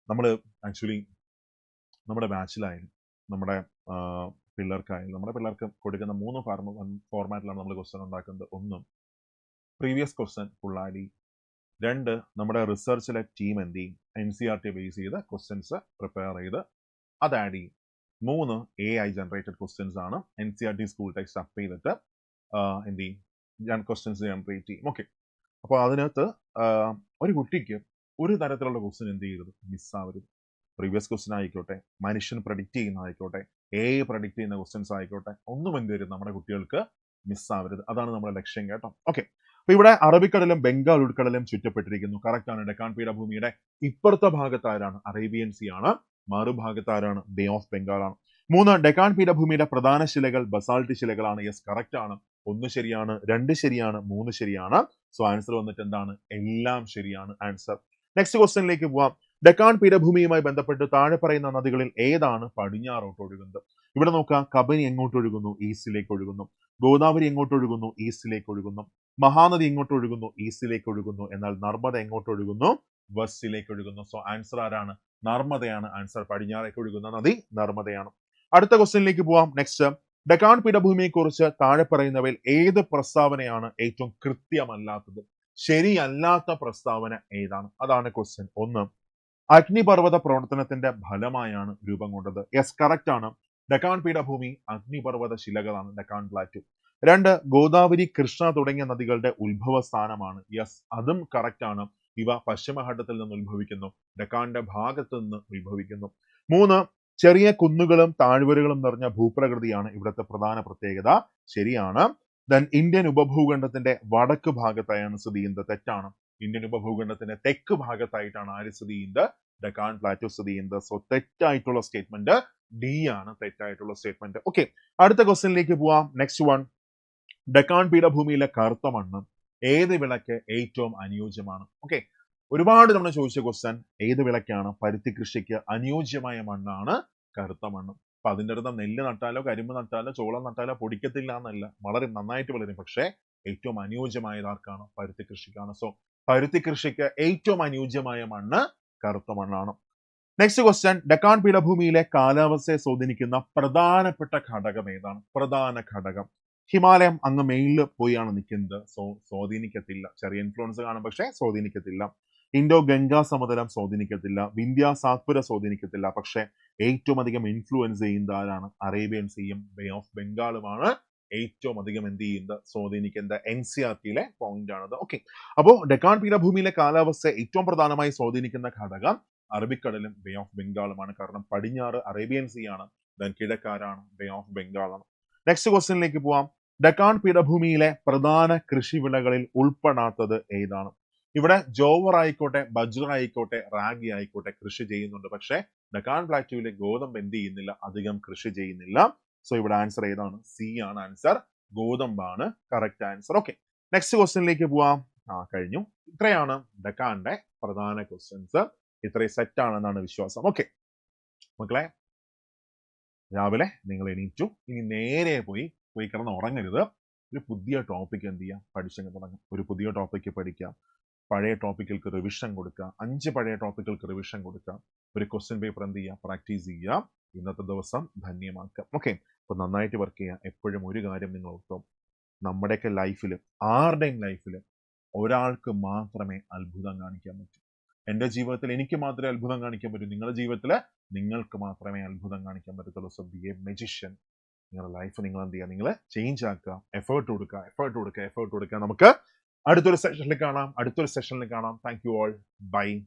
S1: നമ്മൾ ആക്ച്വലി നമ്മുടെ ബാച്ചിലായാലും നമ്മുടെ പിള്ളേർക്കായാലും നമ്മുടെ പിള്ളേർക്ക് കൊടുക്കുന്ന മൂന്ന് ഫാർമ ഫോർമാറ്റിലാണ് നമ്മൾ ക്വസ്റ്റൻ ഉണ്ടാക്കുന്നത്. ഒന്ന് പ്രീവിയസ് ക്വസ്റ്റൻ ഫുള്ളായി രണ്ട് നമ്മുടെ റിസർച്ചിലെ ടീം എന്ത് ചെയ്യും? N C R T base ചെയ്ത് ക്വസ്റ്റ്യൻസ് പ്രിപ്പയർ ചെയ്ത് അത് ആഡ് ചെയ്യും. മൂന്ന് എ ഐ ജനറേറ്റഡ് ക്വസ്റ്റ്യൻസ് ആണ് N C R T school text up ചെയ്തിട്ട് എന്ത് ചെയ്യും? ഞാൻ ക്വസ്റ്റ്യൻസ് ജനറേറ്റ് ചെയ്യും. ഓക്കെ അപ്പോൾ അതിനകത്ത് ഒരു കുട്ടിക്ക് ഒരു തരത്തിലുള്ള ക്വസ്റ്റ്യൻ എന്ത് ചെയ്യരുത്? മിസ്സാവരുത് പ്രീവിയസ് ക്വസ്റ്റ്യൻ ആയിക്കോട്ടെ മനുഷ്യൻ പ്രഡിക്റ്റ് ചെയ്യുന്ന ആയിക്കോട്ടെ എ പ്രഡിക്റ്റ് ചെയ്യുന്ന ക്വസ്റ്റ്യൻസ് ആയിക്കോട്ടെ ഒന്നും എന്ത് വരും നമ്മുടെ കുട്ടികൾക്ക് മിസ്സാവരുത് അതാണ് നമ്മുടെ ലക്ഷ്യം കേട്ടോ. ഓക്കെ അപ്പൊ ഇവിടെ അറബിക്കടലും ബംഗാൾ ഉൾക്കടലും ചുറ്റപ്പെട്ടിരിക്കുന്നു. കറക്റ്റ് ആണ്. ഡെക്കാൻ പീഠഭൂമിയുടെ ഇപ്പുറത്തെ ഭാഗത്ത് ആരാണ്? അറേബ്യൻ സി ആണ്. മറുഭാഗത്താരാണ് ബേ ഓഫ് ബംഗാൾ ആണ്. മൂന്ന് ഡെക്കാൻ പീഠഭൂമിയുടെ പ്രധാന ശിലകൾ ബസാൾട്ട് ശിലകളാണ്. യെസ് കറക്റ്റ് ആണ്. ഒന്ന് ശരിയാണ് രണ്ട് ശരിയാണ് മൂന്ന് ശരിയാണ്. സോ ആൻസർ വന്നിട്ട് എന്താണ്? എല്ലാം ശരിയാണ്. ആൻസർ നെക്സ്റ്റ് ക്വസ്റ്റ്യനിലേക്ക് പോവാം. ഡെക്കാൻ പീഠഭൂമിയുമായി ബന്ധപ്പെട്ട് താഴെ പറയുന്ന നദികളിൽ ഏതാണ് പടിഞ്ഞാറോട്ട് ഒഴുകുന്നത് ഇവിടെ നോക്കാം കബനി എങ്ങോട്ട് ഒഴുകുന്നു ഈസ്റ്റിലേക്ക് ഒഴുകുന്നു ഗോദാവരി എങ്ങോട്ട് ഒഴുകുന്നു ഈസ്റ്റിലേക്ക് ഒഴുകുന്നു മഹാനദി എങ്ങോട്ട് ഒഴുകുന്നു ഈസ്റ്റിലേക്ക് ഒഴുകുന്നു എന്നാൽ നർമ്മദ എങ്ങോട്ട് ഒഴുകുന്നു വെസ്റ്റിലേക്ക് ഒഴുകുന്നു സോ ആൻസർ ആരാണ്? നർമ്മദയാണ്. ആൻസർ പടിഞ്ഞാറേക്ക് ഒഴുകുന്ന നദി നർമ്മദയാണ്. അടുത്ത ക്വസ്റ്റ്യനിലേക്ക് പോവാം. നെക്സ്റ്റ് ഡെക്കാൻ പീഠഭൂമിയെക്കുറിച്ച് താഴെ പറയുന്നവയിൽ ഏത് പ്രസ്താവനയാണ് ഏറ്റവും കൃത്യമല്ലാത്തത്? ശരിയല്ലാത്ത പ്രസ്താവന ഏതാണ്? അതാണ് ക്വസ്റ്റ്യൻ ഒന്ന്. അഗ്നിപർവത പ്രവർത്തനത്തിന്റെ ഫലമായാണ് രൂപം കൊണ്ടത്. യെസ് കറക്റ്റ് ആണ്. ഡക്കാൺ പീഠഭൂമി അഗ്നിപർവത ശിലകളാണ് ഡക്കാൺ പ്ലാറ്റു. രണ്ട് ഗോദാവരി കൃഷ്ണ തുടങ്ങിയ നദികളുടെ ഉത്ഭവ സ്ഥാനമാണ്. യെസ് അതും കറക്റ്റ് ആണ്. ഇവ പശ്ചിമഘട്ടത്തിൽ നിന്ന് ഉത്ഭവിക്കുന്നു. ഡക്കാന്റെ ഭാഗത്ത് നിന്ന് ഉത്ഭവിക്കുന്നു. മൂന്ന് ചെറിയ കുന്നുകളും താഴ്വരകളും നിറഞ്ഞ ഭൂപ്രകൃതിയാണ് ഇവിടുത്തെ പ്രധാന പ്രത്യേകത. ശരിയാണ്. ദെൻ ഇന്ത്യൻ ഉപഭൂഖണ്ഡത്തിന്റെ വടക്ക് ഭാഗത്തായാണ് സ്ഥിതി ചെയ്യുന്നത്. തെറ്റാണ്. ഇന്ത്യൻ ഉപഭൂഖണ്ഡത്തിന്റെ തെക്ക് ഭാഗത്തായിട്ടാണ് ആര് സ്ഥിതി ചെയ്യുന്നത്? ഡെക്കാൻ പ്ലാറ്റോ സ്ഥിതി ചെയ്യുന്നത്. സോ തെറ്റായിട്ടുള്ള സ്റ്റേറ്റ്മെന്റ് ഡി ആണ്. തെറ്റായിട്ടുള്ള സ്റ്റേറ്റ്മെന്റ് ഓക്കെ അടുത്ത ക്വസ്റ്റ്യനിലേക്ക് പോവാം. നെക്സ്റ്റ് വൺ ഡെക്കാൻ പീഠഭൂമിയിലെ കറുത്ത മണ്ണ് ഏത് വിളക്ക് ഏറ്റവും അനുയോജ്യമാണ്? ഓക്കെ ഒരുപാട് നമ്മൾ ചോദിച്ച ക്വസ്റ്റ്യൻ ഏത് വിളക്കാണ്? പരുത്തി കൃഷിക്ക് അനുയോജ്യമായ മണ്ണാണ് കറുത്ത മണ്ണ്. അപ്പൊ അതിന്റെ അടുത്ത് നെല്ല് നട്ടാലോ കരിമ്പ് നട്ടാലോ ചോളം നട്ടാലോ പൊടിക്കത്തില്ല എന്നല്ല. വളരെ നന്നായിട്ട് വളരും. പക്ഷേ ഏറ്റവും അനുയോജ്യമായത് ആർക്കാണ്? പരുത്തി കൃഷിക്കാണ്. സോ പരുത്തി കൃഷിക്ക് ഏറ്റവും അനുയോജ്യമായ മണ്ണ് കറുത്ത മണ്ണാണ്. നെക്സ്റ്റ് ക്വസ്റ്റ്യൻ ഡെക്കാൻ പീഠഭൂമിയിലെ കാലാവസ്ഥയെ സ്വാധീനിക്കുന്ന പ്രധാനപ്പെട്ട ഘടകം ഏതാണ്? പ്രധാന ഘടകം. ഹിമാലയം അങ്ങ് മെയിനിൽ പോയാണ് നിൽക്കുന്നത് സോ സ്വാധീനിക്കത്തില്ല. ചെറിയ ഇൻഫ്ലുവൻസ് കാണും പക്ഷേ സ്വാധീനിക്കത്തില്ല. ഇൻഡോ ഗംഗാ സമതലം സ്വാധീനിക്കത്തില്ല വിന്ധ്യ സാത്പുര സ്വാധീനിക്കത്തില്ല പക്ഷേ ഏറ്റവും അധികം ഇൻഫ്ലുവൻസ് ചെയ്യുന്ന ആരാണ് അറേബ്യൻ സീയും ബേ ഓഫ് ബംഗാളുമാണ് ഏറ്റവും അധികം എന്ത് ചെയ്യുന്നത്? സ്വാധീനിക്കുന്നത് എൻ സി ആർ ടിയിലെ പോയിന്റ് ആണത്. ഓക്കെ അപ്പോൾ ഡെക്കാൻ പീഠഭൂമിയിലെ കാലാവസ്ഥ ഏറ്റവും പ്രധാനമായി സ്വാധീനിക്കുന്ന ഘടകം അറബിക്കടലും ബേ ഓഫ് ബംഗാളുമാണ് കാരണം പടിഞ്ഞാറ് അറേബ്യൻ സീ ആണ് ദൻ കിഴക്കാരാണ് ബേ ഓഫ് ബംഗാളാണ് നെക്സ്റ്റ് ക്വസ്റ്റ്യനിലേക്ക് പോവാം. ഡെക്കാൻ പീഠഭൂമിയിലെ പ്രധാന കൃഷിവിളകളിൽ ഉൾപ്പെടാത്തത് ഏതാണ്? ഇവിടെ ജോവർ ആയിക്കോട്ടെ ബജ്ര ആയിക്കോട്ടെ റാഗി ആയിക്കോട്ടെ കൃഷി ചെയ്യുന്നുണ്ട്. പക്ഷേ ഡക്കാൻ പ്ലാറ്റുവിലെ ഗോതമ്പ് എന്ത് ചെയ്യുന്നില്ല? അധികം കൃഷി ചെയ്യുന്നില്ല. സോ ഇവിടെ ആൻസർ ഏതാണ്? സി ആണ് ആൻസർ ഗോതമ്പാണ് കറക്റ്റ് ആൻസർ ഓക്കെ നെക്സ്റ്റ് ക്വസ്റ്റ്യനിലേക്ക് പോവാം. ആ കഴിഞ്ഞു. ഇത്രയാണ് ഡക്കാന്റെ പ്രധാന ക്വസ്റ്റ്യൻസ് ഇത്രയും സെറ്റ് ആണെന്നാണ് വിശ്വാസം. ഓക്കെ മക്കളെ രാവിലെ നിങ്ങൾ എണീറ്റു. ഇനി നേരെ പോയി പോയി കിടന്ന് ഉറങ്ങരുത് ഒരു പുതിയ ടോപ്പിക് എന്ത് ചെയ്യാം? പഠിച്ചങ്ങ് തുടങ്ങാം. ഒരു പുതിയ ടോപ്പിക്ക് പഠിക്കാം. പഴയ ടോപ്പിക്കുകൾക്ക് റിവിഷൻ കൊടുക്കുക. അഞ്ച് പഴയ ടോപ്പിക്കുകൾക്ക് റിവിഷൻ കൊടുക്കുക. ഒരു ക്വസ്റ്റ്യൻ പേപ്പർ എന്ത് ചെയ്യുക? പ്രാക്ടീസ് ചെയ്യുക. ഇന്നത്തെ ദിവസം ധന്യമാക്കുക. ഓക്കെ അപ്പോൾ നന്നായിട്ട് വർക്ക് ചെയ്യുക. എപ്പോഴും ഒരു കാര്യം നിങ്ങൾ ഓർത്തോ. നമ്മുടെയൊക്കെ ലൈഫിൽ ആരുടെയും ലൈഫിൽ ഒരാൾക്ക് മാത്രമേ അത്ഭുതം കാണിക്കാൻ പറ്റൂ. എന്റെ ജീവിതത്തിൽ എനിക്ക് മാത്രമേ അത്ഭുതം കാണിക്കാൻ പറ്റൂ. നിങ്ങളുടെ ജീവിതത്തിൽ നിങ്ങൾക്ക് മാത്രമേ അത്ഭുതം കാണിക്കാൻ പറ്റത്തുള്ളൂ. സോ ബി എ മെജിഷ്യൻ നിങ്ങളുടെ ലൈഫ് നിങ്ങൾ എന്ത് ചെയ്യുക? നിങ്ങൾ ചേഞ്ച് ആക്കുക. എഫേർട്ട് കൊടുക്കുക. എഫേർട്ട് കൊടുക്കുക. എഫേർട്ട് കൊടുക്കുക. നമുക്ക് അടുത്തൊരു സെഷനിൽ കാണാം. അടുത്തൊരു സെഷനിൽ കാണാം. Thank you all by